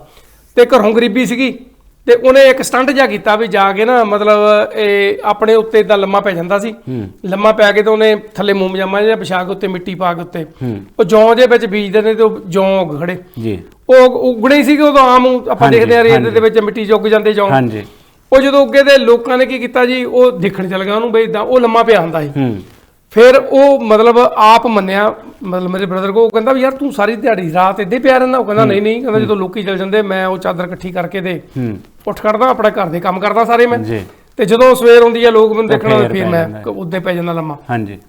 ਤੇ ਘਰੋਂ ਗਰੀਬੀ ਸੀਗੀ। ਤੇ ਉਹਨੇ ਇੱਕ ਸਟੰਟ ਜਿਹਾ ਕੀਤਾ ਵੀ ਜਾ ਕੇ ਨਾ ਮਤਲਬ ਇਹ ਆਪਣੇ ਉੱਤੇ ਇਦਾਂ ਲੰਮਾ ਪੈ ਜਾਂਦਾ ਸੀ। ਲੰਮਾ ਪੈ ਕੇ ਤੇ ਉਹਨੇ ਥੱਲੇ ਮੂਮ ਜਾਮਾ ਜਿਹਾ ਵਿਛਾ ਕੇ ਉੱਤੇ ਮਿੱਟੀ ਪਾ ਕੇ ਉੱਤੇ। ਉਹ ਜੌਂ ਦੇ ਵਿੱਚ ਬੀਜਦੇ ਨੇ ਤੇ ਉਹ ਜੌਂ ਉੱਗ ਖੜੇ। ਜੀ। ਉਹ ਉਗਣੇ ਹੀ ਸੀਗੇ ਉਦੋਂ ਆਮ ਆਪਾਂ ਦੇਖਦੇ ਆ ਰੇਤ। ਦੇ ਵਿੱਚ ਮਿੱਟੀ ਉੱਗ ਜਾਂਦੇ ਜੌਂ। ਹਾਂਜੀ। ਉਹ ਜਦੋਂ ਉੱਗੇ ਤੇ ਲੋਕਾਂ ਨੇ ਕੀ ਕੀਤਾ ਜੀ ਉਹ ਦੇਖਣ ਚੱਲ ਗਿਆ ਉਹਨੂੰ ਬਈ ਇਦਾਂ ਉਹ ਲੰਮਾ ਪਿਆ ਹੁੰਦਾ ਸੀ। ਫਿਰ ਉਹ ਮਤਲਬ ਆਪ ਮੰਨਿਆ ਮਤਲਬ ਮੇਰੇ ਬ੍ਰਦਰ ਕੋ ਉਹ ਕਹਿੰਦਾ ਵੀ ਯਾਰ ਤੂੰ ਸਾਰੀ ਦਿਹਾੜੀ ਰਾਤ ਇੱਦੇ ਪਿਆ ਰਹਿੰਦਾ। ਉਹ ਕਹਿੰਦਾ ਨਹੀਂ ਨਹੀਂ ਕਹਿੰਦਾ ਜਦੋਂ ਲੋਕੀ ਚਲ ਜਾਂਦੇ ਮੈਂ ਉਹ ਚਾਦਰ ਇਕੱਠੀ ਕਰਕੇ ਤੇ ਉੱਠ ਖੜਦਾ ਆਪਣੇ ਘਰ ਦੇ ਕੰਮ ਕਰਦਾ ਸਾਰੇ ਮੈਂ। ਜੀ। ਤੇ ਜਦੋਂ ਸਵੇਰ ਹੁੰਦੀ ਆ ਲੋਕ ਮੈਨੂੰ ਦੇਖਣਾ ਫੇਰ ਮੈਂ ਉੱਦੇ ਪੈ ਜਾਂਦਾ ਲੰਮਾ। ਹਾਂਜੀ।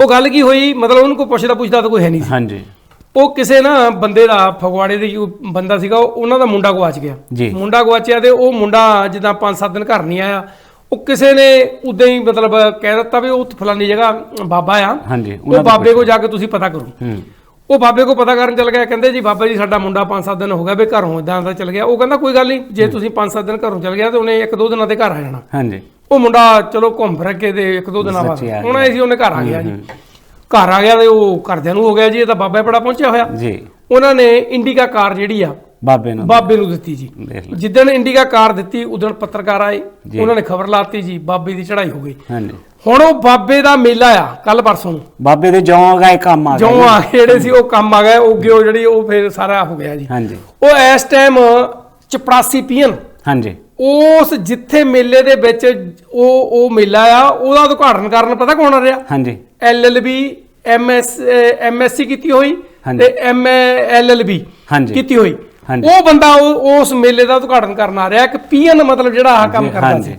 ਉਹ ਗੱਲ ਕੀ ਹੋਈ? ਮਤਲਬ ਉਹਨੂੰ ਕੋਈ ਪੁੱਛਦਾ ਪੁੱਛਦਾ ਤਾਂ ਕੋਈ ਹੈ ਨਹੀਂ ਸੀ। ਹਾਂਜੀ। ਉਹ ਕਿਸੇ ਨਾ ਬੰਦੇ ਦਾ ਫਗਵਾੜੇ ਦੇ ਬੰਦਾ ਸੀਗਾ ਉਹ- ਉਹਨਾਂ ਦਾ ਮੁੰਡਾ ਗਵਾਚ ਗਿਆ। ਮੁੰਡਾ ਗਵਾਚਿਆ ਤੇ ਉਹ ਮੁੰਡਾ ਜਿੱਦਾਂ 5-7 ਦਿਨ ਘਰ ਨਹੀਂ ਆਇਆ। ਉਹ ਕਿਸੇ ਨੇ ਉਦਾਂ ਹੀ ਮਤਲਬ ਕਹਿ ਦਿੱਤਾ ਵੀ ਉਹ ਫਲਾਨੀ ਜਗ੍ਹਾ ਬਾਬਾ ਆ। ਹਾਂਜੀ ਉਹ ਬਾਬੇ ਕੋ ਜਾ ਕੇ ਤੁਸੀਂ ਪਤਾ ਕਰੋ। ਹੂੰ। ਉਹ ਬਾਬੇ ਕੋ ਪਤਾ ਕਰਨ ਚਲ ਗਿਆ ਕਹਿੰਦੇ ਜੀ ਬਾਬਾ ਜੀ ਸਾਡਾ ਮੁੰਡਾ 5-7 ਦਿਨ ਹੋ ਗਿਆ ਵੀ ਘਰੋਂ ਇਦਾਂ ਦਾ ਚਲ ਗਿਆ। ਉਹ ਕਹਿੰਦਾ ਕੋਈ ਗੱਲ ਨਹੀਂ ਜੇ ਤੁਸੀਂ 5-7 ਦਿਨ ਘਰੋਂ ਚਲ ਗਿਆ ਤੇ ਉਹਨੇ 1-2 ਦਿਨਾਂ ਦੇ ਘਰ ਆ ਜਾਣਾ। ਹਾਂਜੀ। ਉਹ ਮੁੰਡਾ ਚਲੋ ਘੁੰਮ ਫਿਰ ਕੇ ਤੇ 1-2 ਦਿਨਾਂ ਬਾਅਦ। ਹੁਣ ਆਏ ਸੀ ਉਹਨੇ ਘਰ ਆ ਗਿਆ ਜੀ। ਘਰ ਆ ਗਿਆ ਤੇ ਉਹ ਘਰਦਿਆਂ ਨੂੰ ਹੋ ਗਿਆ ਜੀ ਇਹ ਤਾਂ ਬਾਬਾ ਬੜਾ ਪਹੁੰਚਿਆ ਹੋਇਆ। ਜੀ। ਉਹਨਾਂ ਨੇ ਇੰਡੀਕਾ ਕਾਰ ਜਿਹੜੀ ਆ ਬਾਬੇ ਨੂੰ। ਬਾਬੇ ਨੂੰ ਦਿੱਤੀ ਜੀ। ਜਿੱਦਣ ਇੰਡੀਕਾ ਕਾਰ ਦਿੱਤੀ ਉਦੋਂ ਪੱਤਰਕਾਰ ਆਏ ਉਹਨਾਂ ਨੇ ਖਬਰ ਲਾਤੀ ਜੀ ਬਾਬੇ ਦੀ ਚੜ੍ਹਾਈ ਹੋ ਗਈ। ਹਾਂਜੀ। ਹੁਣ ਉਹ ਬਾਬੇ ਦਾ ਮੇਲਾ ਆ ਕੱਲ ਪਰਸੋਂ। ਨੂੰ ਬਾਬੇ ਦੇ ਜੌਂ ਗਏ ਕੰਮ ਆ ਜੋ ਗਏ ਆ ਜਿਹੜੇ ਸੀ ਉਹ ਕੰਮ ਆ ਗਏ ਉਹ ਗਿਓ ਜਿਹੜੀ ਉਹ ਫਿਰ ਸਾਰਾ ਹੋ ਗਿਆ ਜੀ। ਹਾਂਜੀ। ਉਹ ਇਸ ਟਾਈਮ ਚਪੜਾਸੀ ਪੀਣ ਹਾਂਜੀ। ਉਸ ਜਿੱਥੇ ਮੇਲੇ ਦੇ ਵਿੱਚ ਉਹ ਉਹ ਮੇਲਾ ਆ ਉਹਦਾ ਉਦਘਾਟਨ ਕਰਨ ਪਤਾ ਕੌਣ ਆ ਰਿਹਾ? ਹਾਂਜੀ। ਐਲਐਲਬੀ ਐਮਐਸ ਐਮਐਸਸੀ ਕੀਤੀ ਹੋਈ। ਤੇ ਐਮਐਲਐਲਬੀ ਹਾਂਜੀ। ਕੀਤੀ ਹੋਈ। ਉਹ ਬੰਦਾ ਉਸ ਮੇਲੇ ਦਾ ਉਦਘਾਟਨ ਕਰਨ ਆ ਰਿਹਾ ਇੱਕ ਪੀਐਨ ਮਤਲਬ ਜਿਹੜਾ ਆਹ ਕੰਮ ਜੀ, ਕਰਦਾ। ਸੀ।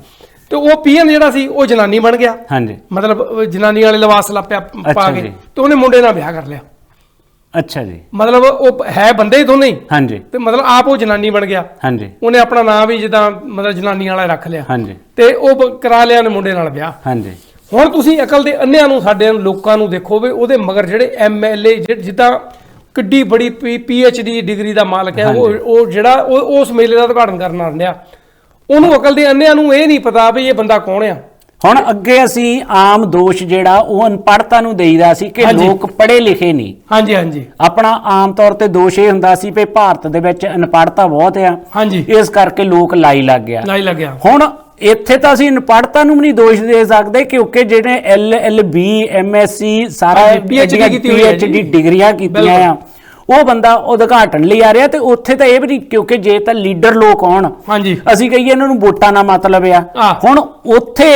ਤੇ ਉਹ ਪੀਐਨ ਜਿਹੜਾ ਸੀ ਉਹ ਜਨਾਨੀ ਬਣ ਗਿਆ। ਹਾਂਜੀ। ਮਤਲਬ ਜਨਾਨੀ ਵਾਲੇ ਲਿਬਾਸ ਲਾਪਿਆ ਪਾ ਅੱਛਾ ਕੇ। ਜੀ। ਤੇ ਉਹਨੇ ਮੁੰਡੇ ਨਾਲ ਵਿਆਹ ਕਰ ਲਿਆ। ਅੱਛਾ ਜੀ। ਮਤਲਬ ਉਹ ਹੈ ਬੰਦੇ ਹੀ ਦੋਨੇ ਹੀ। ਹਾਂਜੀ। ਤੇ ਮਤਲਬ ਆਪ ਉਹ ਜਨਾਨੀ ਬਣ ਗਿਆ। ਹਾਂਜੀ। ਉਹਨੇ ਆਪਣਾ ਨਾਮ ਵੀ ਜਿੱਦਾਂ ਮਤਲਬ ਜਨਾਨੀ ਵਾਲਾ ਰੱਖ ਲਿਆ। ਹਾਂਜੀ। ਤੇ ਉਹ ਬ- ਕਰਾ ਲਿਆ ਉਹਨੇ ਮੁੰਡੇ ਨਾਲ ਵਿਆਹ। ਹਾਂਜੀ। ਹੁਣ ਤੁਸੀਂ ਅਕਲ ਦੇ ਅੰਨਿਆਂ ਨੂੰ ਸਾਡੇ ਲੋਕਾਂ ਨੂੰ ਦੇਖੋ ਵੀ ਉਹਦੇ ਮਗਰ ਜਿਹੜੇ ਐਮਐਲਏ ਜਿੱਦਾਂ ਕਿੱਡੀ ਬੜੀ ਪੀਐਚਡੀ ਡਿਗਰੀ ਦਾ ਮਾਲਕ ਹੈ ਉਹ ਉਹ ਜਿਹੜਾ ਉਹ ਉਸ ਮੇਲੇ ਦਾ ਉਦਘਾਟਨ ਕਰਨ ਆ ਰਿਹਾ। ਉਹਨੂੰ ਅਕਲ ਦੇ ਅੰਨਿਆਂ ਨੂੰ ਇਹ ਨਹੀਂ ਪਤਾ ਵੀ ਇਹ ਬੰਦਾ ਕੌਣ ਆ। ਹੁਣ ਅੱਗੇ ਅਸੀਂ ਆਮ ਦੋਸ਼ ਜਿਹੜਾ ਉਹ ਅਨਪੜ੍ਹਤਾ ਨੂੰ ਦੇਈਦਾ ਸੀ ਕਿ। ਲੋਕ ਪੜ੍ਹੇ ਲਿਖੇ ਨਹੀਂ। ਹਾਂਜੀ ਹਾਂਜੀ। ਆਪਣਾ ਆਮ ਤੌਰ ਤੇ ਦੋਸ਼ ਇਹ ਹੁੰਦਾ ਸੀ ਕਿ ਭਾਰਤ ਦੇ ਵਿੱਚ ਅਨਪੜ੍ਹਤਾ ਬਹੁਤ ਆ। ਹਾਂਜੀ। ਇਸ ਕਰਕੇ ਲੋਕ ਲਾਈ ਲੱਗ ਗਿਆ। ਨਹੀਂ ਲੱਗਿਆ ਹੁਣ ਇੱਥੇ ਤਾਂ ਅਸੀਂ ਅਨਪੜ੍ਹਤਾ ਨੂੰ ਵੀ ਨਹੀਂ ਦੋਸ਼ ਦੇ ਸਕਦੇ ਕਿਉਂਕਿ ਜਿਹੜੇ L L B M S C ਸਾਰਾ। PhD ਡਿਗਰੀਆਂ ਕੀਤੀਆਂ ਆ। ਉਹ ਬੰਦਾ ਉਦਘਾਟਨ ਲਈ ਆ ਰਿਹਾ ਤੇ ਉੱਥੇ ਤਾਂ ਇਹ ਵੀ ਨਹੀਂ ਕਿਉਂਕਿ ਜੇ ਤਾਂ ਲੀਡਰ ਲੋਕ ਆਉਣ ਹਾਂਜੀ। ਅਸੀਂ ਕਹੀਏ ਇਹਨਾਂ ਨੂੰ ਵੋਟਾਂ ਨਾਲ ਮਤਲਬ ਆ। ਹੁਣ ਉੱਥੇ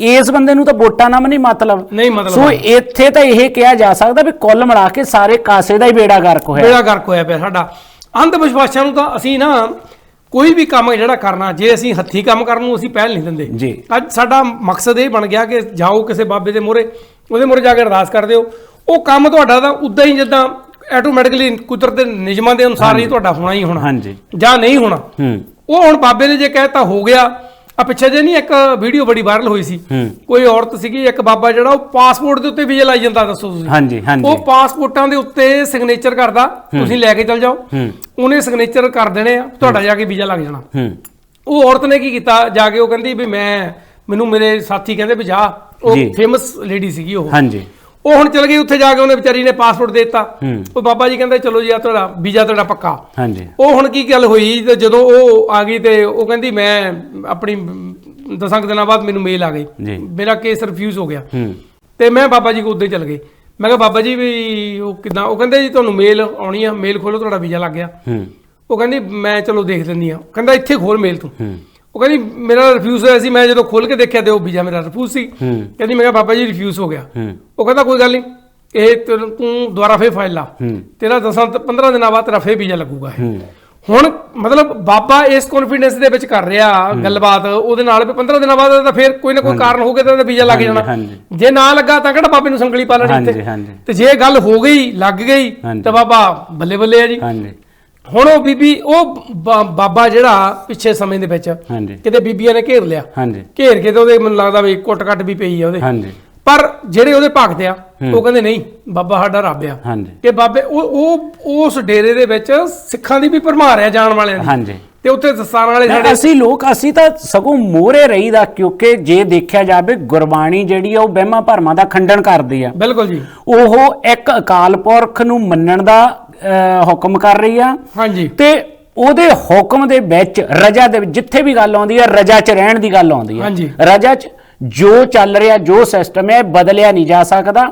ਇਸ ਬੰਦੇ ਨੂੰ ਤਾਂ ਵੋਟਾਂ ਨਾਲ ਵੀ ਨਹੀਂ ਮਤਲਬ। ਨਹੀਂ ਮਤਲਬ ਸੋ ਇੱਥੇ ਤਾਂ ਇਹ ਕਿਹਾ ਜਾ ਸਕਦਾ ਵੀ ਕੁੱਲ ਮਿਲਾ ਕੇ ਸਾਰੇ ਕਾਸੇ ਦਾ ਹੀ ਬੇੜਾ ਗਰਕ ਹੋਇਆ। ਬੇੜਾ ਗਰਕ ਹੋਇਆ ਪਿਆ ਸਾਡਾ। ਅੰਧ ਵਿਸ਼ਵਾਸਾਂ ਨੂੰ ਤਾਂ ਅਸੀਂ ਨਾ ਕੋਈ ਵੀ ਕੰਮ ਜਿਹੜਾ ਕਰਨਾ ਜੇ ਅਸੀਂ ਹੱਥੀ ਕੰਮ ਕਰਨ ਨੂੰ ਅਸੀਂ ਪਹਿਲ ਨਹੀਂ ਦਿੰਦੇ। ਜੀ। ਅੱਜ ਸਾਡਾ ਮਕਸਦ ਇਹ ਬਣ ਗਿਆ ਕਿ ਜਾਓ ਕਿਸੇ ਬਾਬੇ ਦੇ ਮੋਰੇ ਉਹਦੇ ਮੋਰੇ ਜਾ ਕੇ ਅਰਦਾਸ ਕਰਦੇ ਹੋ ਉਹ ਕੰਮ ਤੁਹਾਡਾ ਤਾਂ ਉਦਾਂ ਹੀ ਜਿੱਦਾਂ ਆਟੋਮੈਟਿਕਲੀ ਕੁਦਰਤ ਦੇ ਨਿਯਮਾਂ ਦੇ ਅਨੁਸਾਰ ਹੀ ਤੁਹਾਡਾ ਹੋਣਾ ਹੀ ਹੋਣਾ। ਹਾਂਜੀ। ਜਾਂ ਨਹੀਂ ਹੋਣਾ। ਹੂੰ। ਉਹ ਹੁਣ ਬਾਬੇ ਨੇ ਜੇ ਕਹਿਤਾ ਹੋ ਗਿਆ। ਆ ਪਿੱਛੇ ਜੇ ਨਹੀਂ ਇੱਕ ਵੀਡੀਓ ਬੜੀ ਵਾਇਰਲ ਹੋਈ ਸੀ। ਕੋਈ ਔਰਤ ਸੀਗੀ ਇੱਕ ਬਾਬਾ ਜਿਹੜਾ ਉਹ ਪਾਸਪੋਰਟ ਦੇ ਉੱਤੇ ਵੀਜ਼ਾ ਲਾਈ ਜਾਂਦਾ ਦੱਸੋ ਤੁਸੀਂ। ਹਾਂਜੀ ਹਾਂਜੀ। ਉਹ ਪਾਸਪੋਰਟਾਂ ਦੇ ਉੱਤੇ ਸਿਗਨੇਚਰ ਕਰਦਾ ਤੁਸੀਂ ਲੈ ਕੇ ਚਲ ਜਾਓ। ਉਹਨੇ ਸਿਗਨੇਚਰ ਕਰ ਦੇਣੇ ਆ ਤੁਹਾਡਾ ਜਾ ਕੇ ਵੀਜ਼ਾ ਲੱਗ ਜਾਣਾ। ਹੂੰ। ਉਹ ਔਰਤ ਨੇ ਕੀ ਕੀਤਾ ਜਾ ਕੇ ਉਹ ਕਹਿੰਦੀ ਵੀ ਮੈਂ ਮੈਨੂੰ ਮੇਰੇ ਸਾਥੀ ਕਹਿੰਦੇ ਵੀ ਜਾ। ਉਹ। ਫੇਮਸ ਲੇਡੀ ਸੀਗੀ ਉਹ। ਹਾਂਜੀ। ਉਹ ਹੁਣ ਚਲ ਗਈ ਉੱਥੇ ਜਾ ਕੇ ਉਹਨੇ ਵਿਚਾਰੀ ਨੇ ਪਾਸਪੋਰਟ ਦੇ ਦਿੱਤਾ। ਉਹ ਬਾਬਾ ਜੀ ਕਹਿੰਦੇ ਚਲੋ ਜੀ ਆ ਤੁਹਾਡਾ ਵੀਜ਼ਾ ਤੁਹਾਡਾ ਪੱਕਾ। ਹਾਂਜੀ। ਉਹ ਹੁਣ ਕੀ ਗੱਲ ਹੋਈ ਤੇ ਜਦੋਂ ਉਹ ਆ ਗਈ ਤੇ ਉਹ ਕਹਿੰਦੀ ਮੈਂ ਆਪਣੀ ਦਸਾਂ ਦਿਨਾਂ ਬਾਅਦ ਮੈਨੂੰ ਮੇਲ ਆ ਗਈ। ਮੇਰਾ ਕੇਸ ਰਿਫਿਊਜ਼ ਹੋ ਗਿਆ। ਤੇ ਮੈਂ ਬਾਬਾ ਜੀ ਕੋ ਉੱਦੇ ਚਲ ਗਏ ਮੈਂ ਕਿਹਾ ਬਾਬਾ ਜੀ ਵੀ ਉਹ ਕਿਦਾਂ? ਉਹ ਕਹਿੰਦੇ ਜੀ ਤੁਹਾਨੂੰ ਮੇਲ ਆਉਣੀ ਆ ਮੇਲ ਖੋਲੋ ਤੁਹਾਡਾ ਵੀਜ਼ਾ ਲੱਗ ਗਿਆ। ਹੂੰ। ਉਹ ਕਹਿੰਦੀ ਮੈਂ ਚਲੋ ਦੇਖ ਲੈਂਦੀ ਆ। ਕਹਿੰਦਾ ਇੱਥੇ ਖੋਲ ਮੇਲ ਤੂੰ। ਹੂੰ। ਉਹ ਕਹਿੰਦੀ ਮੇਰਾ ਰਿਫਿਊਜ਼ ਹੋਇਆ ਸੀ ਮੈਂ ਜਦੋਂ ਖੋਲ ਕੇ ਦੇਖਿਆ ਤੇ ਉਹ ਵੀਜ਼ਾ ਮੇਰਾ ਰਿਫਿਊਜ਼ ਸੀ। ਕਹਿੰਦੀ ਮੈਂ ਕਿਹਾ ਬਾਬਾ ਜੀ ਰਿਫਿਊਜ਼ ਹੋ ਗਿਆ। ਉਹ ਕਹਿੰਦਾ ਕੋਈ ਗੱਲ ਨਹੀਂ ਇਹ ਤੈਨੂੰ- ਤੂੰ ਦੁਬਾਰਾ ਫੇਰ ਫਾਈਲ ਲਾ। ਤੇਰਾ 10 15 ਦਿਨਾਂ ਬਾਅਦ ਤੇਰਾ ਫੇਰ ਵੀਜ਼ਾ ਲੱਗੂਗਾ ਹੁਣ ਮਤਲਬ ਬਾਬਾ ਇਸ ਕੌਨਫੀਡੈਂਸ ਦੇ ਵਿੱਚ ਕਰ ਰਿਹਾ ਗੱਲਬਾਤ ਉਹਦੇ ਨਾਲ ਵੀ 15 ਦਿਨਾਂ ਬਾਅਦ ਤਾਂ ਫੇਰ ਕੋਈ ਨਾ ਕੋਈ ਕਾਰਨ ਹੋ ਗਿਆ ਤਾਂ ਵੀਜ਼ਾ ਲੱਗ ਜਾਣਾ। ਜੇ ਨਾ ਲੱਗਾ ਤਾਂ ਕਿਹੜਾ ਬਾਬੇ ਨੂੰ ਸੰਗਲੀ ਪਾ ਲੈਣੀ ਤੇ ਜੇ ਗੱਲ ਹੋ ਗਈ ਲੱਗ ਗਈ। ਤਾਂ ਬਾਬਾ ਬੱਲੇ ਬੱਲੇ ਆ ਜੀ। ਹਾਂਜੀ। ਹੁਣ ਉਹ ਬੀਬੀ ਉਹ ਬਾ- ਬਾਬਾ ਜਿਹੜਾ ਪਿੱਛੇ ਸਮੇਂ ਦੇ ਵਿੱਚ ਹਾਂਜੀ। ਕਿਤੇ ਬੀਬੀਆਂ ਨੇ ਘੇਰ ਲਿਆ। ਹਾਂਜੀ। ਘੇਰ ਕੇ ਤੇ ਉਹਦੇ ਮੈਨੂੰ ਲੱਗਦਾ ਵੀ ਕੁੱਟ ਕੱਟ ਵੀ ਪਈ ਆ ਉਹਦੇ। ਹਾਂਜੀ। ਪਰ ਜਿਹੜੇ ਉਹਦੇ ਭਗਤ ਆ ਉਹ ਕਹਿੰਦੇ ਨਹੀਂ ਬਾਬਾ ਸਾਡਾ ਰੱਬ ਆ। ਹਾਂਜੀ। ਕਿ ਬਾਬੇ ਉਹ ਉਹ ਉਸ ਡੇਰੇ ਦੇ ਵਿੱਚ ਸਿੱਖਾਂ ਦੀ ਵੀ ਭਰਮਾਰ ਆ ਜਾਣ ਵਾਲਿਆਂ ਦੀ। ਹਾਂਜੀ। ਤੇ ਉੱਥੇ ਦਸਤਾਰਾਂ ਵਾਲੇ ਸਾਡੇ ਅਸੀਂ ਲੋਕ ਅਸੀਂ ਤਾਂ ਸਗੋਂ ਮੋਰੇ ਰਹੀਦਾ ਕਿਉਂਕਿ ਜੇ ਦੇਖਿਆ ਜਾਵੇ ਗੁਰਬਾਣੀ ਜਿਹੜੀ ਆ ਉਹ ਵਹਿਮਾਂ ਭਰਮਾਂ ਦਾ ਖੰਡਨ ਕਰਦੀ ਆ। ਬਿਲਕੁਲ ਜੀ। ਉਹ ਇੱਕ ਅਕਾਲ ਪੁਰਖ ਨੂੰ ਮੰਨਣ ਦਾ ਹੁਕਮ ਕਰ ਰਹੀ ਆ। ਹਾਂਜੀ। ਤੇ ਉਹਦੇ ਹੁਕਮ ਦੇ ਵਿੱਚ ਰਜਾ ਦੇ ਵਿੱਚ ਜਿੱਥੇ ਵੀ ਗੱਲ ਆਉਂਦੀ ਹੈ ਰਜਾ 'ਚ ਰਹਿਣ ਦੀ ਗੱਲ ਆਉਂਦੀ ਹੈ। ਰਜਾ 'ਚ ਜੋ ਚੱਲ ਰਿਹਾ ਜੋ ਸਿਸਟਮ ਹੈ ਬਦਲਿਆ ਨਹੀਂ ਜਾ ਸਕਦਾ।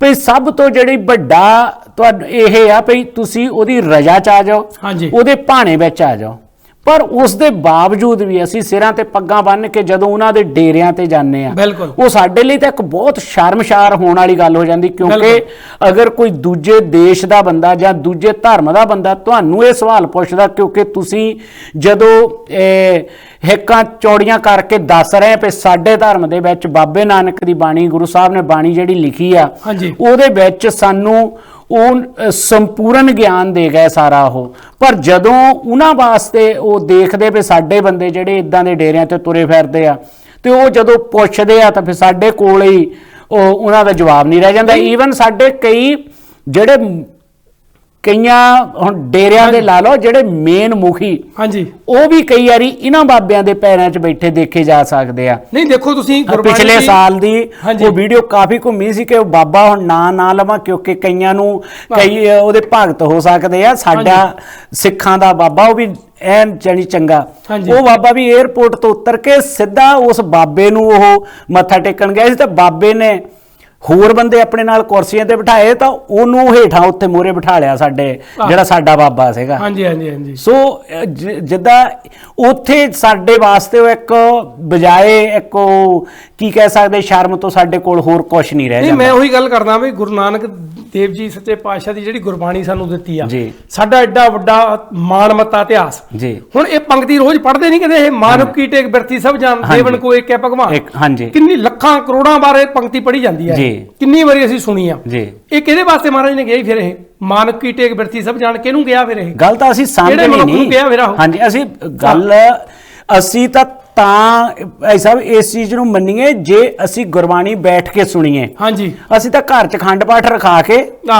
ਭਈ ਸਭ ਤੋਂ ਜਿਹੜੀ ਵੱਡਾ ਤੁਹਾਨੂੰ ਇਹ ਆ ਭਈ ਤੁਸੀਂ ਉਹਦੀ ਰਜਾ 'ਚ ਆ ਜਾਓ। ਹਾਂਜੀ। ਉਹਦੇ ਭਾਣੇ ਵਿੱਚ ਆ ਜਾਓ। ਪਰ ਉਸ ਦੇ ਬਾਵਜੂਦ ਵੀ ਅਸੀਂ ਸਿਰਾਂ ਤੇ ਪੱਗਾਂ ਬੰਨ੍ਹ ਕੇ ਜਦੋਂ ਉਹਨਾਂ ਦੇ ਡੇਰਿਆਂ ਤੇ ਜਾਂਦੇ ਆ ਬਿਲਕੁਲ ਉਹ ਸਾਡੇ ਲਈ ਤਾਂ ਇੱਕ ਬਹੁਤ ਸ਼ਰਮਸ਼ਾਰ ਹੋਣ ਵਾਲੀ ਗੱਲ ਹੋ ਜਾਂਦੀ ਕਿਉਂਕਿ। ਅਗਰ ਕੋਈ ਦੂਜੇ ਦੇਸ਼ ਦਾ ਬੰਦਾ ਜਾਂ ਦੂਜੇ ਧਰਮ ਦਾ ਬੰਦਾ ਤੁਹਾਨੂੰ ਇਹ ਸਵਾਲ ਪੁੱਛਦਾ ਕਿਉਂਕਿ ਤੁਸੀਂ ਜਦੋਂ ਇਹ, ਹਿੱਕਾਂ ਚੌੜੀਆਂ ਕਰਕੇ ਦੱਸ ਰਹੇ ਪਏ ਸਾਡੇ ਧਰਮ ਦੇ ਵਿੱਚ ਬਾਬੇ ਨਾਨਕ ਦੀ ਬਾਣੀ ਗੁਰੂ ਸਾਹਿਬ ਨੇ ਬਾਣੀ ਜਿਹੜੀ ਲਿਖੀ ਆ ਹਾਂਜੀ ਉਹਦੇ ਵਿੱਚ ਸਾਨੂੰ ਉਹ ਸੰਪੂਰਨ ਗਿਆਨ ਦੇ ਗਏ ਸਾਰਾ ਉਹ। ਪਰ ਜਦੋਂ ਉਹਨਾਂ ਵਾਸਤੇ ਉਹ ਦੇਖਦੇ ਵੀ ਸਾਡੇ ਬੰਦੇ ਜਿਹੜੇ ਇਦਾਂ ਦੇ ਡੇਰਿਆਂ ਤੇ ਤੁਰੇ ਫਿਰਦੇ ਆ ਤੇ ਉਹ ਜਦੋਂ ਪੁੱਛਦੇ ਆ ਤਾਂ ਫਿਰ ਸਾਡੇ ਕੋਲ ਹੀ ਉਹ ਉਹਨਾਂ ਦਾ ਜਵਾਬ ਨਹੀਂ ਰਹਿ ਜਾਂਦਾ। ਈਵਨ ਸਾਡੇ ਕਈ ਜਿਹੜੇ ਕਈਆਂ ਹੁਣ ਡੇਰਿਆਂ ਦੇ ਲਾ ਲਓ ਜਿਹੜੇ ਮੇਨ ਮੁਖੀ ਹਾਂਜੀ। ਉਹ ਵੀ ਕਈ ਵਾਰੀ ਇਹਨਾਂ ਬਾਬਿਆਂ ਦੇ ਪੈਰਾਂ 'ਚ ਬੈਠੇ ਦੇਖੇ ਜਾ ਸਕਦੇ ਆ। ਨਹੀਂ ਦੇਖੋ ਤੁਸੀਂ ਪਿਛਲੇ ਸਾਲ ਦੀ। ਉਹ ਵੀਡੀਓ ਕਾਫੀ ਘੁੰਮੀ ਸੀ ਕਿ ਉਹ ਬਾਬਾ ਹੁਣ ਨਾਂ ਨਾ ਲਵਾਂ ਕਿਉਂਕਿ ਕਈਆਂ ਨੂੰ ਕਈ ਉਹਦੇ ਭਗਤ ਹੋ ਸਕਦੇ ਆ। ਸਾਡਾ ਸਿੱਖਾਂ ਦਾ ਬਾਬਾ ਉਹ ਵੀ ਐਨ ਜਣੀ ਚੰਗਾ। ਉਹ ਬਾਬਾ ਵੀ 에어ਪੋਰਟ ਤੋਂ ਉਤਰ ਕੇ ਸਿੱਧਾ ਉਸ ਬਾਬੇ ਨੂੰ ਉਹ ਮੱਥਾ ਟੇਕਣ ਗਿਆ ਸੀ ਤੇ ਬਾਬੇ ਨੇ ਹੋਰ ਬੰਦੇ ਆਪਣੇ ਨਾਲ ਕੁਰਸੀਆਂ ਤੇ ਬਿਠਾਏ ਤਾਂ ਉਹਨੂੰ ਹੇਠਾਂ ਉੱਥੇ ਮੂਹਰੇ ਬਿਠਾ ਲਿਆ ਸਾਡੇ। ਜਿਹੜਾ ਸਾਡਾ ਬਾਬਾ ਸੀਗਾ। ਹਾਂਜੀ ਹਾਂਜੀ ਹਾਂਜੀ। ਸੋ ਜਿੱਦਾਂ ਉੱਥੇ ਸਾਡੇ ਵਾਸਤੇ ਉਹ ਇੱਕ ਬਜਾਏ ਇੱਕ ਕੀ ਕਹਿ ਸਕਦੇ ਸ਼ਰਮ ਤੋਂ ਸਾਡੇ ਕੋਲ ਹੋਰ ਕੁਝ ਨਹੀਂ ਰਹਿ ਨਹੀਂ ਜਾਂਦਾ। ਮੈਂ ਉਹੀ ਗੱਲ ਕਰਦਾ ਵੀ ਗੁਰੂ ਨਾਨਕ ਦੇਵ ਜੀ ਸੱਚੇ ਪਾਤਸ਼ਾਹ ਦੀ ਜਿਹੜੀ ਗੁਰਬਾਣੀ ਸਾਨੂੰ ਦਿੱਤੀ ਆ। ਸਾਡਾ ਐਡਾ ਵੱਡਾ ਮਾਨਮੱਤਾ ਇਤਿਹਾਸ। ਜੀ। ਹੁਣ ਇਹ ਪੰਕਤੀ ਰੋਜ਼ ਪੜ੍ਹਦੇ ਨਹੀਂ ਕਹਿੰਦੇ ਇਹ ਮਾਨਵ ਕੀ ਟੇਕ ਬਿਰਤੀ ਸਭ ਜਾਣ। ਦੇਵਨ ਕੋ ਇੱਕ ਹੈ ਭਗਵਾਨ ਹਾਂਜੀ। ਕਿੰਨੀ ਲੱਖਾਂ ਕਰੋੜਾਂ ਬਾਰੇ ਪੰਕਤੀ ਪੜ੍ਹੀ ਜਾਂਦੀ ਹੈ ਜੀ। ਕਿੰਨੀ ਵਾਰੀ ਅਸੀਂ ਸੁਣੀ ਆ। ਜੀ। ਇਹ ਕਿਹਦੇ ਵਾਸਤੇ ਮਹਾਰਾਜ ਨੇ ਗਿਆ ਹੀ ਫਿਰ ਇਹ? ਮਾਨਵ ਕੀ ਟੇਕ ਬਿਰਤੀ ਸਭ ਜਾਣ ਕਿਹਨੂੰ ਗਿਆ ਫਿਰ ਇਹ। ਗੱਲ ਤਾਂ ਅਸੀਂ ਨੂੰ ਨਹੀਂ। ਕਿਹਾ ਮੇਰਾ ਉਹ। ਹਾਂਜੀ ਅਸੀਂ ਗੱਲ ਅਸੀਂ ਤਾਂ ਤਾਂ ਐਸਾ ਇਸ ਚੀਜ਼ ਨੂੰ ਮੰਨੀਏ ਜੇ ਅਸੀਂ ਗੁਰਬਾਣੀ ਬੈਠ ਕੇ ਸੁਣੀਏ। ਹਾਂਜੀ। ਅਸੀਂ ਤਾਂ ਘਰ ਚ ਖੰਡ ਪਾਠ ਰਖਾ ਕੇ।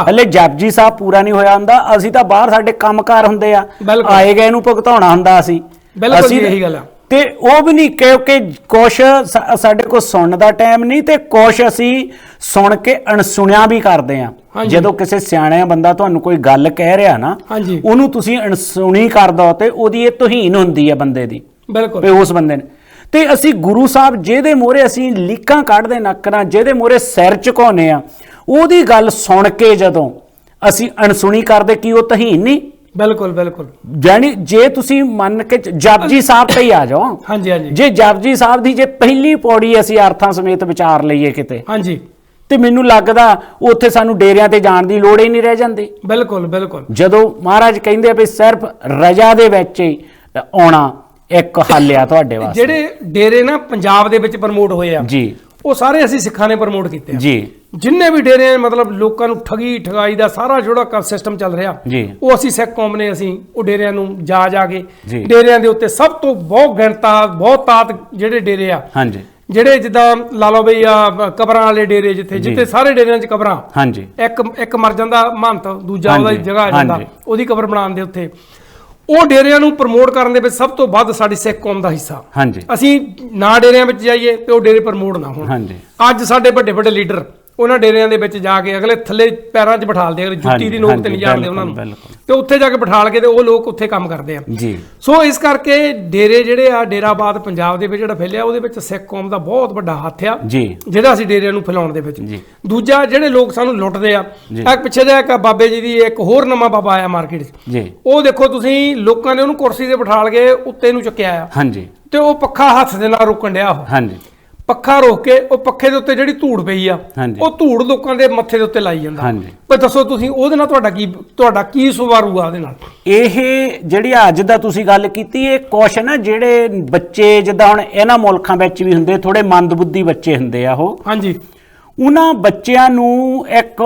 ਹਲੇ ਜਪਜੀ ਸਾਹਿਬ ਪੂਰਾ ਨਹੀਂ ਹੋਇਆ ਹੁੰਦਾ ਅਸੀਂ ਤਾਂ ਬਾਹਰ ਸਾਡੇ ਕੰਮਕਾਰ ਹੁੰਦੇ ਆ। ਆਏ ਗਏ ਨੂੰ ਭੁਗਤਾਉਣਾ ਹੁੰਦਾ ਅਸੀਂ। ਬਿਲਕੁਲ ਇਹੀ ਗੱਲ ਆ। ਤੇ ਉਹ ਵੀ ਨਹੀਂ ਕਿਉਂਕਿ ਕੁਛ ਸਾਡੇ ਕੋਲ ਸੁਣਨ ਦਾ ਟਾਈਮ ਨਹੀਂ ਤੇ ਕੁਛ ਅਸੀਂ ਸੁਣ ਕੇ ਅਣਸੁਣਿਆ ਵੀ ਕਰਦੇ ਆ। ਜਦੋਂ ਕਿਸੇ ਸਿਆਣਿਆ ਬੰਦਾ ਤੁਹਾਨੂੰ ਕੋਈ ਗੱਲ ਕਹਿ ਰਿਹਾ ਨਾ ਉਹਨੂੰ ਤੁਸੀਂ ਅਣਸੁਣੀ ਕਰ ਦੋ ਤੇ ਉਹਦੀ ਇਹ ਤੋਹੀਨ ਹੁੰਦੀ ਹੈ ਬੰਦੇ ਦੀ। ਬਿਲਕੁਲ। ਵੀ ਉਸ ਬੰਦੇ ਨੇ। ਤੇ ਅਸੀਂ ਗੁਰੂ ਸਾਹਿਬ ਜਿਹਦੇ ਮੋਰੇ ਅਸੀਂ ਲੀਕਾਂ ਕੱਢਦੇ ਨੱਕ ਨਾਲ ਜਿਹਦੇ ਮੋਰੇ ਸਿਰ ਝੁਕਾਉਨੇ ਆ ਉਹਦੀ ਗੱਲ ਸੁਣ ਕੇ ਜਦੋਂ ਅਸੀਂ ਅਣਸੁਣੀ ਕਰਦੇ ਕੀ ਉਹ ਤਹੀਨ ਨਹੀਂ? ਬਿਲਕੁਲ ਬਿਲਕੁਲ। ਜਾਨੀ ਜੇ ਤੁਸੀਂ ਮੰਨ ਕੇ ਜਪਜੀ ਸਾਹਿਬ ਤੇ ਹੀ ਆ ਜਾਓ। ਹਾਂਜੀ ਹਾਂਜੀ। ਜੇ ਜਪਜੀ ਸਾਹਿਬ ਦੀ ਜੇ ਪਹਿਲੀ ਪੌੜੀ ਅਸੀਂ ਅਰਥਾਂ ਸਮੇਤ ਵਿਚਾਰ ਲਈਏ ਕਿਤੇ ਹਾਂਜੀ। ਤੇ ਮੈਨੂੰ ਲੱਗਦਾ ਉੱਥੇ ਸਾਨੂੰ ਡੇਰਿਆਂ ਤੇ ਜਾਣ ਦੀ ਲੋੜ ਹੀ ਨਹੀਂ ਰਹਿ ਜਾਂਦੀ। ਬਿਲਕੁਲ ਬਿਲਕੁਲ। ਜਦੋਂ ਮਹਾਰਾਜ ਕਹਿੰਦੇ ਆ ਵੀ ਸਿਰਫ ਰਜਾ ਦੇ ਵਿੱਚ ਹੀ ਆਉਣਾ ਇੱਕ ਹੱਲ ਆ ਤੁਹਾਡੇ ਵਾਸਤੇ। ਜਿਹੜੇ ਡੇਰੇ ਨਾ ਪੰਜਾਬ ਦੇ ਵਿੱਚ ਪ੍ਰਮੋਟ ਹੋਏ ਆ ਜੀ। ਉਹ ਸਾਰੇ ਅਸੀਂ ਸਿੱਖਾਂ ਨੇ ਪ੍ਰਮੋਟ ਕੀਤੇ ਆ। ਜੀ। ਜਿੰਨੇ ਵੀ ਡੇਰੇ ਮਤਲਬ ਲੋਕਾਂ ਨੂੰ ਠਗੀ ਠਗਾਈ ਦਾ ਸਾਰਾ ਜਿਹੜਾ ਸਿਸਟਮ ਚੱਲ ਰਿਹਾ ਜੀ। ਉਹ ਅਸੀਂ ਸਿੱਖ ਕੌਮ ਨੇ ਅਸੀਂ ਉਹ ਡੇਰਿਆਂ ਨੂੰ ਜਾ ਜਾ ਕੇ ਜੀ। ਡੇਰਿਆਂ ਦੇ ਉੱਤੇ ਸਭ ਤੋਂ ਬਹੁਤ ਗਿਣਤਾ ਬਹੁਤ ਤਾਤ ਜਿਹੜੇ ਡੇਰੇ ਆ ਹਾਂਜੀ। ਜਿਹੜੇ ਜਿੱਦਾਂ ਲਾ ਲਓ ਬਈ ਆ ਕਬਰਾਂ ਵਾਲੇ ਡੇਰੇ ਜਿੱਥੇ ਜਿੱਥੇ ਸਾਰੇ ਡੇਰਿਆਂ 'ਚ ਕਬਰਾਂ। ਹਾਂਜੀ। ਇੱਕ ਇੱਕ ਮਰ ਜਾਂਦਾ ਮਹੰਤ ਦੂਜਾ ਉਹਦਾ ਹਾਂਜੀ, ਜਗ੍ਹਾ ਆ ਜਾਂਦਾ ਹਾਂਜੀ। ਉਹਦੀ ਕਬਰ ਬਣਾਉਣ ਦੇ ਉੱਤੇ। ਉਹ ਡੇਰਿਆਂ ਨੂੰ ਪ੍ਰਮੋਟ ਕਰਨ ਦੇ ਵਿੱਚ ਸਭ ਤੋਂ ਵੱਧ ਸਾਡੀ ਸਿੱਖ ਕੌਮ ਦਾ ਹਿੱਸਾ। ਹਾਂਜੀ। ਅਸੀਂ ਨਾ ਡੇਰਿਆਂ ਵਿੱਚ ਜਾਈਏ ਤੇ ਉਹ ਡੇਰੇ ਪ੍ਰਮੋਟ ਨਾ ਹੋਣ। ਹਾਂਜੀ। ਅੱਜ ਸਾਡੇ ਵੱਡੇ ਵੱਡੇ ਲੀਡਰ ਉਹਨਾਂ ਡੇਰਿਆਂ ਦੇ ਵਿੱਚ ਜਾ ਕੇ ਅਗਲੇ ਥੱਲੇ ਪੈਰਾਂ 'ਚ ਬਿਠਾਲਦੇ ਅਗਲੇ ਜੁੱਤੀ ਦੀ ਨੋਕ ਤੇ ਨਹੀਂ ਜਾਣਦੇ ਉਹਨਾਂ ਨੂੰ। ਤੇ ਉੱਥੇ ਜਾ ਕੇ ਬਿਠਾਲ ਕੇ ਤੇ ਉਹ ਲੋਕ ਉੱਥੇ ਕੰਮ ਕਰਦੇ ਆ। ਜੀ। ਸੋ ਇਸ ਕਰਕੇ ਡੇਰੇ ਜਿਹੜੇ ਆ ਡੇਰਾਬਾਦ ਪੰਜਾਬ ਦੇ ਵਿੱਚ ਜਿਹੜਾ ਫੈਲਿਆ ਉਹਦੇ ਵਿੱਚ ਸਿੱਖ ਕੌਮ ਦਾ ਬਹੁਤ ਵੱਡਾ ਹੱਥ ਆ ਜੀ। ਜਿਹੜਾ ਅਸੀਂ ਡੇਰਿਆਂ ਨੂੰ ਫੈਲਾਉਣ ਦੇ ਵਿੱਚ। ਦੂਜਾ ਜਿਹੜੇ ਲੋਕ ਸਾਨੂੰ ਲੁੱਟਦੇ ਆ। ਇੱਕ ਪਿੱਛੇ ਜਿਹਾ ਇੱਕ ਬਾਬੇ ਜੀ ਦੀ ਇੱਕ ਹੋਰ ਨਵਾਂ ਬਾਬਾ ਆਇਆ ਮਾਰਕੀਟ 'ਚ। ਜੀ। ਉਹ ਦੇਖੋ ਤੁਸੀਂ ਲੋਕਾਂ ਨੇ ਉਹਨੂੰ ਕੁਰਸੀ ਤੇ ਬਿਠਾਲ ਕੇ ਉੱਤੇ ਨੂੰ ਚੁੱਕਿਆ ਆ। ਹਾਂਜੀ। ਤੇ ਉਹ ਪੱਖਾ ਹੱਥ ਦੇ ਨਾਲ ਰੋਕਣ ਡਿਆ ਉਹ। ਹਾਂਜੀ। ਪੱਖਾ ਰੋਕ ਕੇ ਉਹ ਪੱਖੇ ਦੇ ਉੱਤੇ ਜਿਹੜੀ ਧੂੜ ਪਈ ਆ ਹਾਂਜੀ। ਉਹ ਧੂੜ ਲੋਕਾਂ ਦੇ ਮੱਥੇ ਦੇ ਉੱਤੇ ਲਾਈ ਜਾਂਦਾ ਹਾਂਜੀ। ਪਰ ਦੱਸੋ ਤੁਸੀਂ ਉਹਦੇ ਨਾਲ ਤੁਹਾਡਾ ਕੀ ਤੁਹਾਡਾ ਕੀ ਸੁਵਾਰੂਗਾ ਉਹਦੇ ਨਾਲ ਇਹ ਜਿਹੜੀ ਅੱਜ ਦਾ ਤੁਸੀਂ ਗੱਲ ਕੀਤੀ ਇਹ ਕੁਛ ਨਾ ਜਿਹੜੇ ਬੱਚੇ ਜਿੱਦਾਂ ਹੁਣ ਇਹਨਾਂ ਮੁਲਕਾਂ ਵਿੱਚ ਵੀ ਹੁੰਦੇ ਥੋੜੇ ਮੰਦਬੁੱਧੀ ਬੱਚੇ ਹੁੰਦੇ ਆ ਉਹ ਹਾਂਜੀ ਉਹਨਾਂ ਬੱਚਿਆਂ ਨੂੰ ਇੱਕ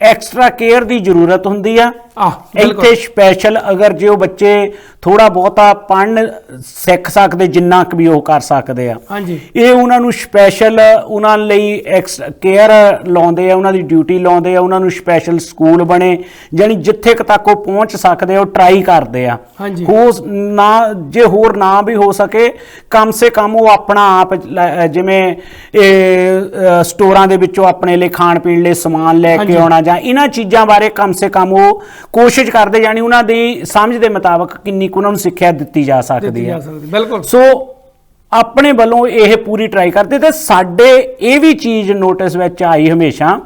ਐਕਸਟਰਾ ਕੇਅਰ ਦੀ ਜ਼ਰੂਰਤ ਹੁੰਦੀ ਆ। ਇੱਥੇ ਸਪੈਸ਼ਲ ਅਗਰ ਜੇ ਉਹ ਬੱਚੇ ਥੋੜਾ ਬਹੁਤਾ ਪੜਨ ਸਿੱਖ ਸਕਦੇ ਜਿੰਨਾ ਕੁ ਵੀ ਉਹ ਕਰ ਸਕਦੇ ਆ। ਹਾਂਜੀ। ਇਹ ਉਹਨਾਂ ਨੂੰ ਸਪੈਸ਼ਲ ਉਹਨਾਂ ਲਈ ਕੇਅਰ ਲਾਉਂਦੇ ਆ ਉਹਨਾਂ ਦੀ ਡਿਊਟੀ ਲਾਉਂਦੇ ਆ ਉਹਨਾਂ ਨੂੰ ਸਪੈਸ਼ਲ ਸਕੂਲ ਬਣੇ ਜਾਣੀ ਜਿੱਥੇ ਤੱਕ ਉਹ ਪਹੁੰਚ ਸਕਦੇ ਆ ਉਹ ਟਰਾਈ ਕਰਦੇ ਆ। ਹੋ ਨਾ ਜੇ ਹੋਰ ਨਾ ਵੀ ਹੋ ਸਕੇ ਕਮ ਸੇ ਕਮ ਉਹ ਆਪਣਾ ਆਪ ਜਿਵੇਂ ਇਹ ਸਟੋਰਾਂ ਦੇ ਵਿੱਚੋਂ ਆਪਣੇ ਲਈ ਖਾਣ ਪੀਣ ਲਈ ਸਮਾਨ ਲੈ ਕੇ। ਆਉਣਾ ਜਾਂ ਇਹਨਾਂ ਚੀਜ਼ਾਂ ਬਾਰੇ ਕਮ ਸੇ ਕਮ ਉਹ ਕੋਸ਼ਿਸ਼ ਕਰਦੇ ਜਾਣੀ ਉਹਨਾਂ ਦੀ ਸਮਝ ਦੇ ਮੁਤਾਬਕ ਕਿੰਨੀ ਕੁ ਉਹਨਾਂ ਨੂੰ ਸਿੱਖਿਆ ਦਿੱਤੀ ਜਾ ਸਕਦੀ ਹੈ। ਬਿਲਕੁਲ। ਸੋ ਆਪਣੇ ਵੱਲੋਂ ਇਹ ਪੂਰੀ ਟਰਾਈ ਕਰਦੇ ਤੇ ਸਾਡੇ ਇਹ ਵੀ ਚੀਜ਼ ਨੋਟਿਸ ਵਿੱਚ ਆਈ ਹਮੇਸ਼ਾ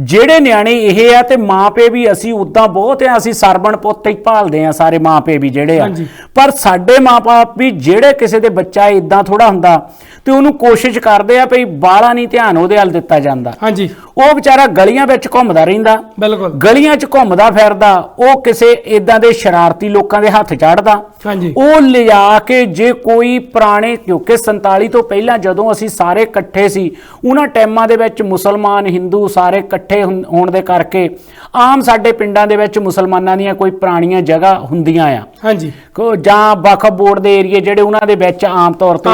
ਜਿਹੜੇ ਨਿਆਣੇ ਇਹ ਆ ਤੇ ਮਾਪੇ ਵੀ ਅਸੀਂ ਉਦਾਂ ਬਹੁਤ ਆ ਅਸੀਂ ਸਰਬਣ ਪੁੱਤ ਹੀ ਭਾਲਦੇ ਆ ਸਾਰੇ ਮਾਪੇ ਵੀ ਜਿਹੜੇ ਆ। ਪਰ ਸਾਡੇ ਮਾਪੇ ਵੀ ਜਿਹੜੇ ਕਿਸੇ ਦੇ ਬੱਚਾ ਇਦਾਂ ਥੋੜਾ ਹੁੰਦਾ ਤੇ ਉਹਨੂੰ ਕੋਸ਼ਿਸ਼ ਕਰਦੇ ਆ ਭਈ ਬਾਹਲਾ ਨਹੀਂ ਧਿਆਨ ਉਹਦੇ ਵੱਲ ਦਿੱਤਾ ਜਾਂਦਾ। ਹਾਂਜੀ। ਉਹ ਵਿਚਾਰਾ ਗਲੀਆਂ ਵਿੱਚ ਘੁੰਮਦਾ ਰਹਿੰਦਾ। ਬਿਲਕੁਲ। ਗਲੀਆਂ 'ਚ ਘੁੰਮਦਾ ਫਿਰਦਾ ਉਹ ਕਿਸੇ ਇਦਾਂ ਦੇ ਸ਼ਰਾਰਤੀ ਲੋਕਾਂ ਦੇ ਹੱਥ ਚੜਦਾ ਹਾਂਜੀ। ਉਹ ਲਿਜਾ ਕੇ ਜੇ ਕੋਈ ਪੁਰਾਣੇ ਕਿਉਂਕਿ 47 ਤੋਂ ਪਹਿਲਾਂ ਜਦੋਂ ਅਸੀਂ ਸਾਰੇ ਇਕੱਠੇ ਸੀ ਉਹਨਾਂ ਟਾਈਮਾਂ ਦੇ ਵਿੱਚ ਮੁਸਲਮਾਨ ਹਿੰਦੂ ਸਾਰੇ ਇਕੱਠੇ ਹੋਣ ਦੇ ਕਰਕੇ ਆਮ ਸਾਡੇ ਪਿੰਡਾਂ ਦੇ ਵਿੱਚ ਮੁਸਲਮਾਨਾਂ ਦੀਆਂ ਕੋਈ ਪੁਰਾਣੀਆਂ ਜਗ੍ਹਾ ਹੁੰਦੀਆਂ ਆ। ਹਾਂਜੀ। ਕੋ ਜਾਂ ਵਕਫ ਬੋਰਡ ਦੇ ਏਰੀਏ ਜਿਹੜੇ ਉਹਨਾਂ ਦੇ ਵਿੱਚ ਆਮ ਤੌਰ ਤੇ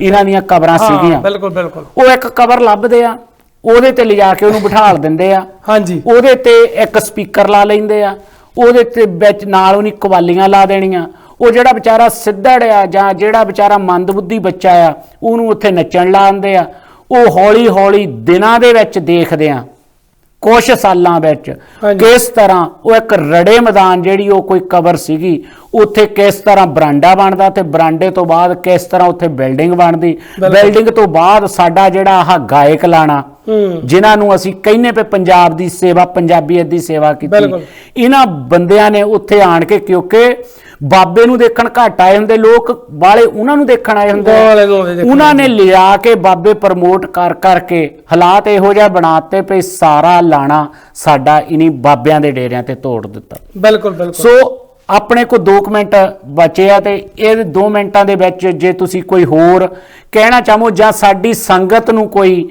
ਇਹਨਾਂ ਦੀਆਂ ਕਬਰਾਂ ਸੀਗੀਆਂ। ਬਿਲਕੁਲ ਬਿਲਕੁਲ। ਉਹ ਇੱਕ ਕਬਰ ਲੱਭਦੇ ਆ ਉਹਦੇ ਤੇ ਲਿਜਾ ਕੇ ਉਹਨੂੰ ਬਿਠਾਲ ਦਿੰਦੇ ਆ। ਹਾਂਜੀ। ਉਹਦੇ ਤੇ ਇੱਕ ਸਪੀਕਰ ਲਾ ਲੈਂਦੇ ਆ। ਉਹਦੇ ਤੇ ਵਿੱਚ ਨਾਲ ਉਹਨੀ ਕਵਾਲੀਆਂ ਲਾ ਦੇਣੀਆਂ। ਉਹ ਜਿਹੜਾ ਵਿਚਾਰਾ ਸਿੱਧੜ ਆ ਜਾਂ ਜਿਹੜਾ ਵਿਚਾਰਾ ਮੰਦਬੁੱਧੀ ਬੱਚਾ ਆ ਉਹਨੂੰ ਉੱਥੇ ਨੱਚਣ ਲਾਉਂਦੇ ਆ। ਉਹ ਹੌਲੀ ਹੌਲੀ ਦਿਨਾਂ ਦੇ ਵਿੱਚ ਦੇਖਦੇ ਆ। ਕੁਝ ਸਾਲਾਂ ਵਿੱਚ। ਕਿਸ ਤਰ੍ਹਾਂ ਉਹ ਇੱਕ ਰੜੇ ਮੈਦਾਨ ਜਿਹੜੀ ਉਹ ਕੋਈ ਕਬਰ ਸੀਗੀ ਉੱਥੇ ਕਿਸ ਤਰ੍ਹਾਂ ਬਰਾਂਡਾ ਬਣਦਾ ਤੇ ਬਰਾਂਡੇ ਤੋਂ ਬਾਅਦ ਕਿਸ ਤਰ੍ਹਾਂ ਉੱਥੇ ਬਿਲਡਿੰਗ ਬਣਦੀ। ਬਿਲਡਿੰਗ ਤੋਂ ਬਾਅਦ ਸਾਡਾ ਜਿਹੜਾ ਆਹ ਗਾਇਕ ਲਾਣਾ ਜਿਨ੍ਹਾਂ ਨੂੰ ਅਸੀਂ ਕਹਿੰਨੇ ਪਏ ਪੰਜਾਬ ਦੀ ਸੇਵਾ ਪੰਜਾਬੀਅਤ ਦੀ ਸੇਵਾ ਕੀਤੀ। ਇਹਨਾਂ ਬੰਦਿਆਂ ਨੇ ਉੱਥੇ ਆਣ ਕੇ ਕਿਉਂਕਿ ਬਾਬੇ ਨੂੰ ਦੇਖਣ ਘੱਟ ਆਏ ਹੁੰਦੇ ਲੋਕ ਵਾਲੇ ਉਹਨਾਂ ਨੂੰ ਦੇਖਣ ਆਏ ਹੁੰਦੇ ਉਹਨਾਂ ਨੇ ਲਿਆ ਕੇ ਬਾਬੇ ਪ੍ਰਮੋਟ ਕਰ ਕਰਕੇ ਹਾਲਾਤ ਇਹੋ ਜਿਹਾ ਬਣਾਤੇ ਪਈ ਸਾਰਾ ਲਾਣਾ ਸਾਡਾ ਇਨੀ ਬਾਬਿਆਂ ਦੇ ਡੇਰਿਆਂ ਤੇ ਤੋੜ ਦਿੱਤਾ। ਬਿਲਕੁਲ ਬਿਲਕੁਲ। ਸੋ ਆਪਣੇ ਕੋ 2 ਮਿੰਟ ਬਚੇ ਆ ਤੇ ਇਹ 2 ਮਿੰਟਾਂ ਦੇ ਵਿੱਚ ਜੇ ਤੁਸੀਂ ਕੋਈ ਹੋਰ ਕਹਿਣਾ ਚਾਹੋ ਜਾਂ ਸਾਡੀ ਸੰਗਤ ਨੂੰ ਕੋਈ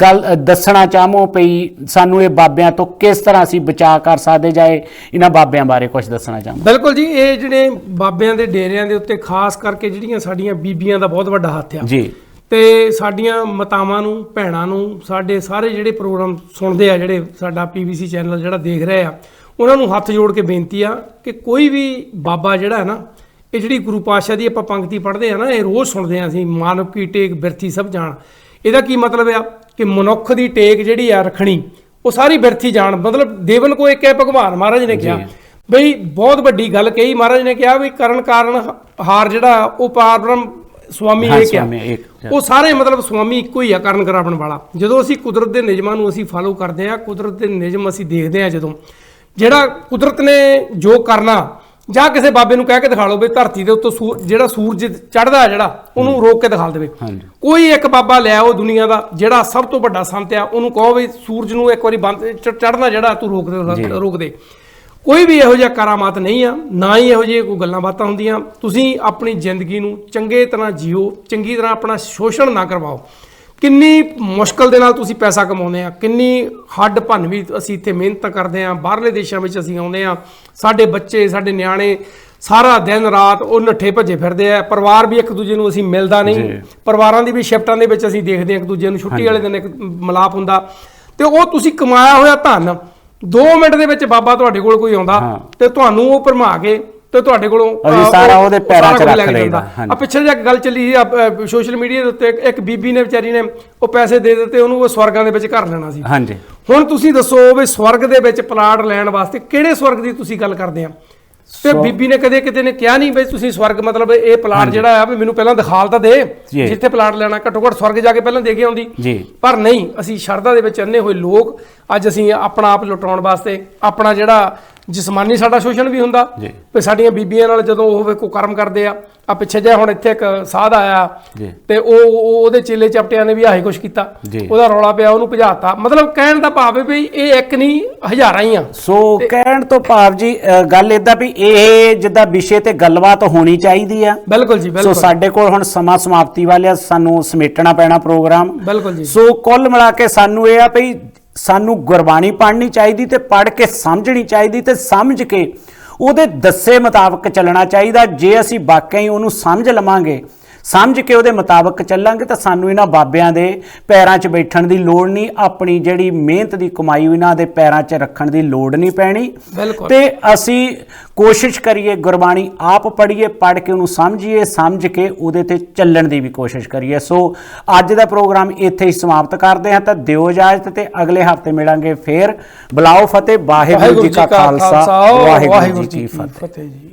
ਗੱਲ ਦੱਸਣਾ ਚਾਹੋ ਪਈ ਸਾਨੂੰ ਇਹ ਬਾਬਿਆਂ ਤੋਂ ਕਿਸ ਤਰ੍ਹਾਂ ਅਸੀਂ ਬਚਾ ਕਰ ਸਕਦੇ ਜਾਏ ਇਹਨਾਂ ਬਾਬਿਆਂ ਬਾਰੇ ਕੁਝ ਦੱਸਣਾ ਚਾਹੋ? ਬਿਲਕੁਲ ਜੀ ਇਹ ਜਿਹੜੇ ਬਾਬਿਆਂ ਦੇ ਡੇਰਿਆਂ ਦੇ ਉੱਤੇ ਖਾਸ ਕਰਕੇ ਜਿਹੜੀਆਂ ਸਾਡੀਆਂ ਬੀਬੀਆਂ ਦਾ ਬਹੁਤ ਵੱਡਾ ਹੱਥ ਆ। ਜੀ। ਤੇ ਸਾਡੀਆਂ ਮਾਤਾਵਾਂ ਨੂੰ ਭੈਣਾਂ ਨੂੰ ਸਾਡੇ ਸਾਰੇ ਜਿਹੜੇ ਪ੍ਰੋਗਰਾਮ ਸੁਣਦੇ ਆ ਜਿਹੜੇ ਸਾਡਾ ਪੀਵੀਸੀ ਚੈਨਲ ਜਿਹੜਾ ਦੇਖ ਰਹੇ ਆ ਉਹਨਾਂ ਨੂੰ ਹੱਥ ਜੋੜ ਕੇ ਬੇਨਤੀ ਆ ਕਿ ਕੋਈ ਵੀ ਬਾਬਾ ਜਿਹੜਾ ਹੈ ਨਾ ਇਹ ਜਿਹੜੀ ਗੁਰੂ ਪਾਤਸ਼ਾਹ ਦੀ ਆਪਾਂ ਪੰਕਤੀ ਪੜ੍ਹਦੇ ਆ ਨਾ ਇਹ ਰੋਜ਼ ਸੁਣਦੇ ਆ ਅਸੀਂ ਮਾਨਵ ਕੀ ਟੇਕ ਬਿਰਥੀ ਸਭ ਜਾਣ। ਇਹਦਾ ਕੀ ਮਤਲਬ ਆ ਕਿ ਮਨੁੱਖ ਦੀ ਟੇਕ ਜਿਹੜੀ ਆ ਰੱਖਣੀ ਉਹ ਸਾਰੀ ਬਿਰਥੀ ਜਾਣ। ਮਤਲਬ ਦੇਵਨ ਕੋ ਇੱਕ ਹੈ ਭਗਵਾਨ ਮਹਾਰਾਜ ਨੇ ਕਿਹਾ। ਬਈ ਬਹੁਤ ਵੱਡੀ ਗੱਲ ਕਹੀ ਮਹਾਰਾਜ ਨੇ ਕਿਹਾ ਵੀ ਕਰਨ ਕਾਰਨ ਹਾਰ ਜਿਹੜਾ ਉਹ ਪਾਰਬ੍ਰਹਮ ਸਵਾਮੀ ਹਾਂ, ਇਹ ਕਿਹਾ। ਸਵਾਮੀ ਇੱਕ। ਉਹ ਸਾਰੇ ਮਤਲਬ ਸਵਾਮੀ ਇੱਕੋ ਹੀ ਆ ਕਰਨ ਕਰਾਉਣ ਵਾਲਾ। ਜਦੋਂ ਅਸੀਂ ਕੁਦਰਤ ਦੇ ਨਿਯਮਾਂ ਨੂੰ ਅਸੀਂ ਫਾਲੋ ਕਰਦੇ ਆ ਕੁਦਰਤ ਦੇ ਨਿਯਮ ਅਸੀਂ ਦੇਖਦੇ ਆ ਜਦੋਂ। ਜਿਹੜਾ ਕੁਦਰਤ ਨੇ ਜੋ ਕਰਨਾ ਜਾਂ ਕਿਸੇ ਬਾਬੇ ਨੂੰ ਕਹਿ ਕੇ ਦਿਖਾ ਲਓ ਵੀ ਧਰਤੀ ਦੇ ਉੱਤੋਂ ਜਿਹੜਾ ਸੂਰਜ ਚੜ੍ਹਦਾ ਜਿਹੜਾ ਉਹਨੂੰ ਰੋਕ ਕੇ ਦਿਖਾ ਦੇਵੇ। ਕੋਈ ਇੱਕ ਬਾਬਾ ਲਿਆ ਉਹ ਦੁਨੀਆ ਦਾ ਜਿਹੜਾ ਸਭ ਤੋਂ ਵੱਡਾ ਸੰਤ ਆ ਉਹਨੂੰ ਕਹੋ ਵੀ ਸੂਰਜ ਨੂੰ ਇੱਕ ਵਾਰੀ ਬੰਦ ਚੜ੍ਹਨਾ ਜਿਹੜਾ ਤੂੰ ਰੋਕ। ਦੇ ਰੋਕ ਦੇ। ਕੋਈ ਵੀ ਇਹੋ ਜਿਹਾ ਕਰਾਮਾਤ ਨਹੀਂ ਆ ਨਾ ਹੀ ਇਹੋ ਜਿਹੇ ਕੋਈ ਗੱਲਾਂ ਬਾਤਾਂ ਹੁੰਦੀਆਂ। ਤੁਸੀਂ ਆਪਣੀ ਜ਼ਿੰਦਗੀ ਨੂੰ ਚੰਗੇ ਤਰ੍ਹਾਂ ਜੀਓ ਚੰਗੀ ਤਰ੍ਹਾਂ ਆਪਣਾ ਸ਼ੋਸ਼ਣ ਨਾ ਕਰਵਾਓ। ਕਿੰਨੀ ਮੁਸ਼ਕਲ ਦੇ ਨਾਲ ਤੁਸੀਂ ਪੈਸਾ ਕਮਾਉਂਦੇ ਆ ਕਿੰਨੀ ਹੱਡ ਭੰਨ ਵੀ ਅਸੀਂ ਇੱਥੇ ਮਿਹਨਤ ਕਰਦੇ ਆ ਬਾਹਰਲੇ ਦੇਸ਼ਾਂ ਵਿੱਚ ਅਸੀਂ ਆਉਂਦੇ ਆ ਸਾਡੇ ਬੱਚੇ ਸਾਡੇ ਨਿਆਣੇ ਸਾਰਾ ਦਿਨ ਰਾਤ ਉਹ ਨੱਠੇ ਭੱਜੇ ਫਿਰਦੇ ਆ ਪਰਿਵਾਰ ਵੀ ਇੱਕ ਦੂਜੇ ਨੂੰ ਅਸੀਂ ਮਿਲਦਾ ਨਹੀਂ। ਪਰਿਵਾਰਾਂ ਦੀ ਵੀ ਸ਼ਿਫਟਾਂ ਦੇ ਵਿੱਚ ਅਸੀਂ ਦੇਖਦੇ ਆ ਇੱਕ ਦੂਜੇ ਨੂੰ ਛੁੱਟੀ ਵਾਲੇ ਦਿਨ ਇੱਕ ਮਲਾਪ ਹੁੰਦਾ ਤੇ ਉਹ ਤੁਸੀਂ ਕਮਾਇਆ ਹੋਇਆ ਧਨ 2 ਮਿੰਟ ਦੇ ਵਿੱਚ ਬਾਬਾ ਤੁਹਾਡੇ ਕੋਲ ਕੋਈ ਆਉਂਦਾ। ਤੇ ਤੁਹਾਨੂੰ ਉਹ ਭਰਮਾ ਕੇ ਤੇ ਤੁਹਾਡੇ ਕੋਲੋਂ ਅਸੀਂ ਸਾਰਾ ਉਹ- ਉਹਦੇ ਉਹ ਪੈਰਾਂ 'ਚ ਰੱਖ ਲਈਦਾ। ਆ ਪਿੱਛੇ ਇੱਕ ਗੱਲ ਚੱਲੀ ਸੀ ਸੋਸ਼ਲ ਮੀਡੀਆ ਦੇ ਉੱਤੇ ਇੱਕ- ਬੀਬੀ ਨੇ ਵਿਚਾਰੀ ਨੇ ਉਹ ਪੈਸੇ ਦੇ ਦਿੱਤੇ ਉਹਨੂੰ ਉਹ ਸਵਰਗਾਂ ਦੇ ਵਿੱਚ ਘਰ ਲੈਣਾ ਸੀ। ਹਾਂਜੀ। ਹੁਣ ਤੁਸੀਂ ਦੱਸੋ ਵੀ ਸਵਰਗ ਦੇ ਵਿੱਚ ਪਲਾਟ ਲੈਣ ਵਾਸਤੇ ਕਿਹੜੇ ਸਵਰਗ ਦੀ ਤੁਸੀਂ ਗੱਲ ਕਰਦੇ ਆ? ਤੇ ਬੀਬੀ ਨੇ ਕਦੇ ਕਿਤੇ ਨੇ ਕਿਹਾ ਨਹੀਂ ਬਈ ਤੁਸੀਂ ਸਵਰਗ ਮਤਲਬ ਇਹ ਪਲਾਟ ਜਿਹੜਾ ਆ ਵੀ ਮੈਨੂੰ ਪਹਿਲਾਂ ਦਿਖਾਲ ਤਾਂ ਦੇ ਜੀ। ਜਿੱਥੇ ਪਲਾਟ ਲੈਣਾ ਘੱਟੋ ਘੱਟ ਸਵਰਗ ਜਾ ਕੇ ਪਹਿਲਾਂ ਦੇ ਕੇ ਆਉਂਦੀ। ਜੀ। ਪਰ ਨਹੀਂ ਅਸੀਂ ਸ਼ਰਧਾ ਦੇ ਵਿੱਚ ਅੰਨੇ ਹੋਏ ਲੋਕ ਅੱਜ ਅਸੀਂ ਆਪਣਾ ਆਪ ਲੁਟਾਉਣ ਵਾਸਤੇ ਆਪਣਾ ਜਿਹੜਾ ਜਿਸਮਾਨੀ ਸਾਡਾ ਸ਼ੋਸ਼ਣ ਵੀ ਹੁੰਦਾ। ਤੇ ਸਾਡੀਆਂ ਬੀਬੀਆਂ ਨਾਲ ਜਦੋਂ ਉਹ ਵੇ ਕੋ ਕਰਮ ਕਰਦੇ ਆ ਆ ਪਿੱਛੇ ਜੇ ਹੁਣ ਇੱਥੇ ਇੱਕ ਸਾਧ ਆਇਆ। ਤੇ ਉਹ ਉਹ- ਉਹਦੇ ਚੇਲੇ ਚਪਟਿਆਂ ਨੇ ਵੀ ਆਹੀ ਕੁਛ ਕੀਤਾ। ਉਹਦਾ ਰੌਲਾ ਪਿਆ ਉਹਨੂੰ ਭਜਾਤਾ ਮਤਲਬ ਕਹਿਣ ਦਾ ਭਾਵ ਹੈ ਵੀ ਇਹ ਇੱਕ ਨਹੀਂ ਹਜ਼ਾਰਾਂ ਹੀ ਆ ਸੋ ਕਹਿਣ ਤੋਂ ਭਾਵ ਜੀ ਗੱਲ ਇਦਾਂ ਵੀ ਇਹ ਜਿੱਦਾਂ ਵਿਸ਼ੇ ਤੇ ਗੱਲਬਾਤ ਹੋਣੀ ਚਾਹੀਦੀ ਆ ਬਿਲਕੁਲ ਜੀ ਸੋ ਬਿਲਕੁਲ ਸਾਡੇ ਕੋਲ ਹੁਣ ਸਮਾਂ ਸਮਾਪਤੀ ਵਾਲਿਆ ਸਾਨੂੰ ਸਮੇਟਣਾ ਪੈਣਾ ਪ੍ਰੋਗਰਾਮ ਬਿਲਕੁਲ ਜੀ ਸੋ ਕੁੱਲ ਮਿਲਾ ਕੇ ਸਾਨੂੰ ਇਹ ਆ ਭਈ ਸਾਨੂੰ ਗੁਰਬਾਣੀ ਪੜ੍ਹਨੀ ਚਾਹੀਦੀ ਤੇ ਪੜ੍ਹ ਕੇ ਸਮਝਣੀ ਚਾਹੀਦੀ ਤੇ ਸਮਝ ਕੇ ਉਹਦੇ ਦੱਸੇ ਮੁਤਾਬਕ ਚੱਲਣਾ ਚਾਹੀਦਾ। ਜੇ ਅਸੀਂ ਵਾਕਈ ਉਹਨੂੰ ਸਮਝ ਲਵਾਂਗੇ ਸਮਝ ਕੇ ਉਹਦੇ ਮੁਤਾਬਕ ਚੱਲਾਂਗੇ ਤਾਂ ਸਾਨੂੰ ਇਹਨਾਂ ਬਾਬਿਆਂ ਦੇ ਪੈਰਾਂ 'ਚ ਬੈਠਣ ਦੀ ਲੋੜ ਨਹੀਂ ਆਪਣੀ ਜਿਹੜੀ ਮਿਹਨਤ ਦੀ ਕਮਾਈ ਇਹਨਾਂ ਦੇ ਪੈਰਾਂ 'ਚ ਰੱਖਣ ਦੀ ਲੋੜ ਨਹੀਂ ਪੈਣੀ। ਤੇ ਅਸੀਂ ਕੋਸ਼ਿਸ਼ ਕਰੀਏ ਗੁਰਬਾਣੀ ਆਪ ਪੜ੍ਹੀਏ ਪੜ੍ਹ ਕੇ ਉਹਨੂੰ ਸਮਝੀਏ ਸਮਝ ਕੇ ਉਹਦੇ ਤੇ ਚੱਲਣ ਦੀ ਵੀ ਕੋਸ਼ਿਸ਼ ਕਰੀਏ। ਸੋ ਅੱਜ ਦਾ ਪ੍ਰੋਗਰਾਮ ਇੱਥੇ ਹੀ ਸਮਾਪਤ ਕਰਦੇ ਹਾਂ ਤਾਂ ਦਿਓ ਇਜਾਜ਼ਤ ਤੇ ਅਗਲੇ ਹਫ਼ਤੇ ਮਿਲਾਂਗੇ ਫੇਰ। ਬੁਲਾਓ ਫਤਿਹ ਵਾਹਿਗੁਰੂ ਜੀ ਕਾ ਖਾਲਸਾ ਵਾਹਿਗੁਰੂ ਜੀ ਕੀ ਫਤਿਹ।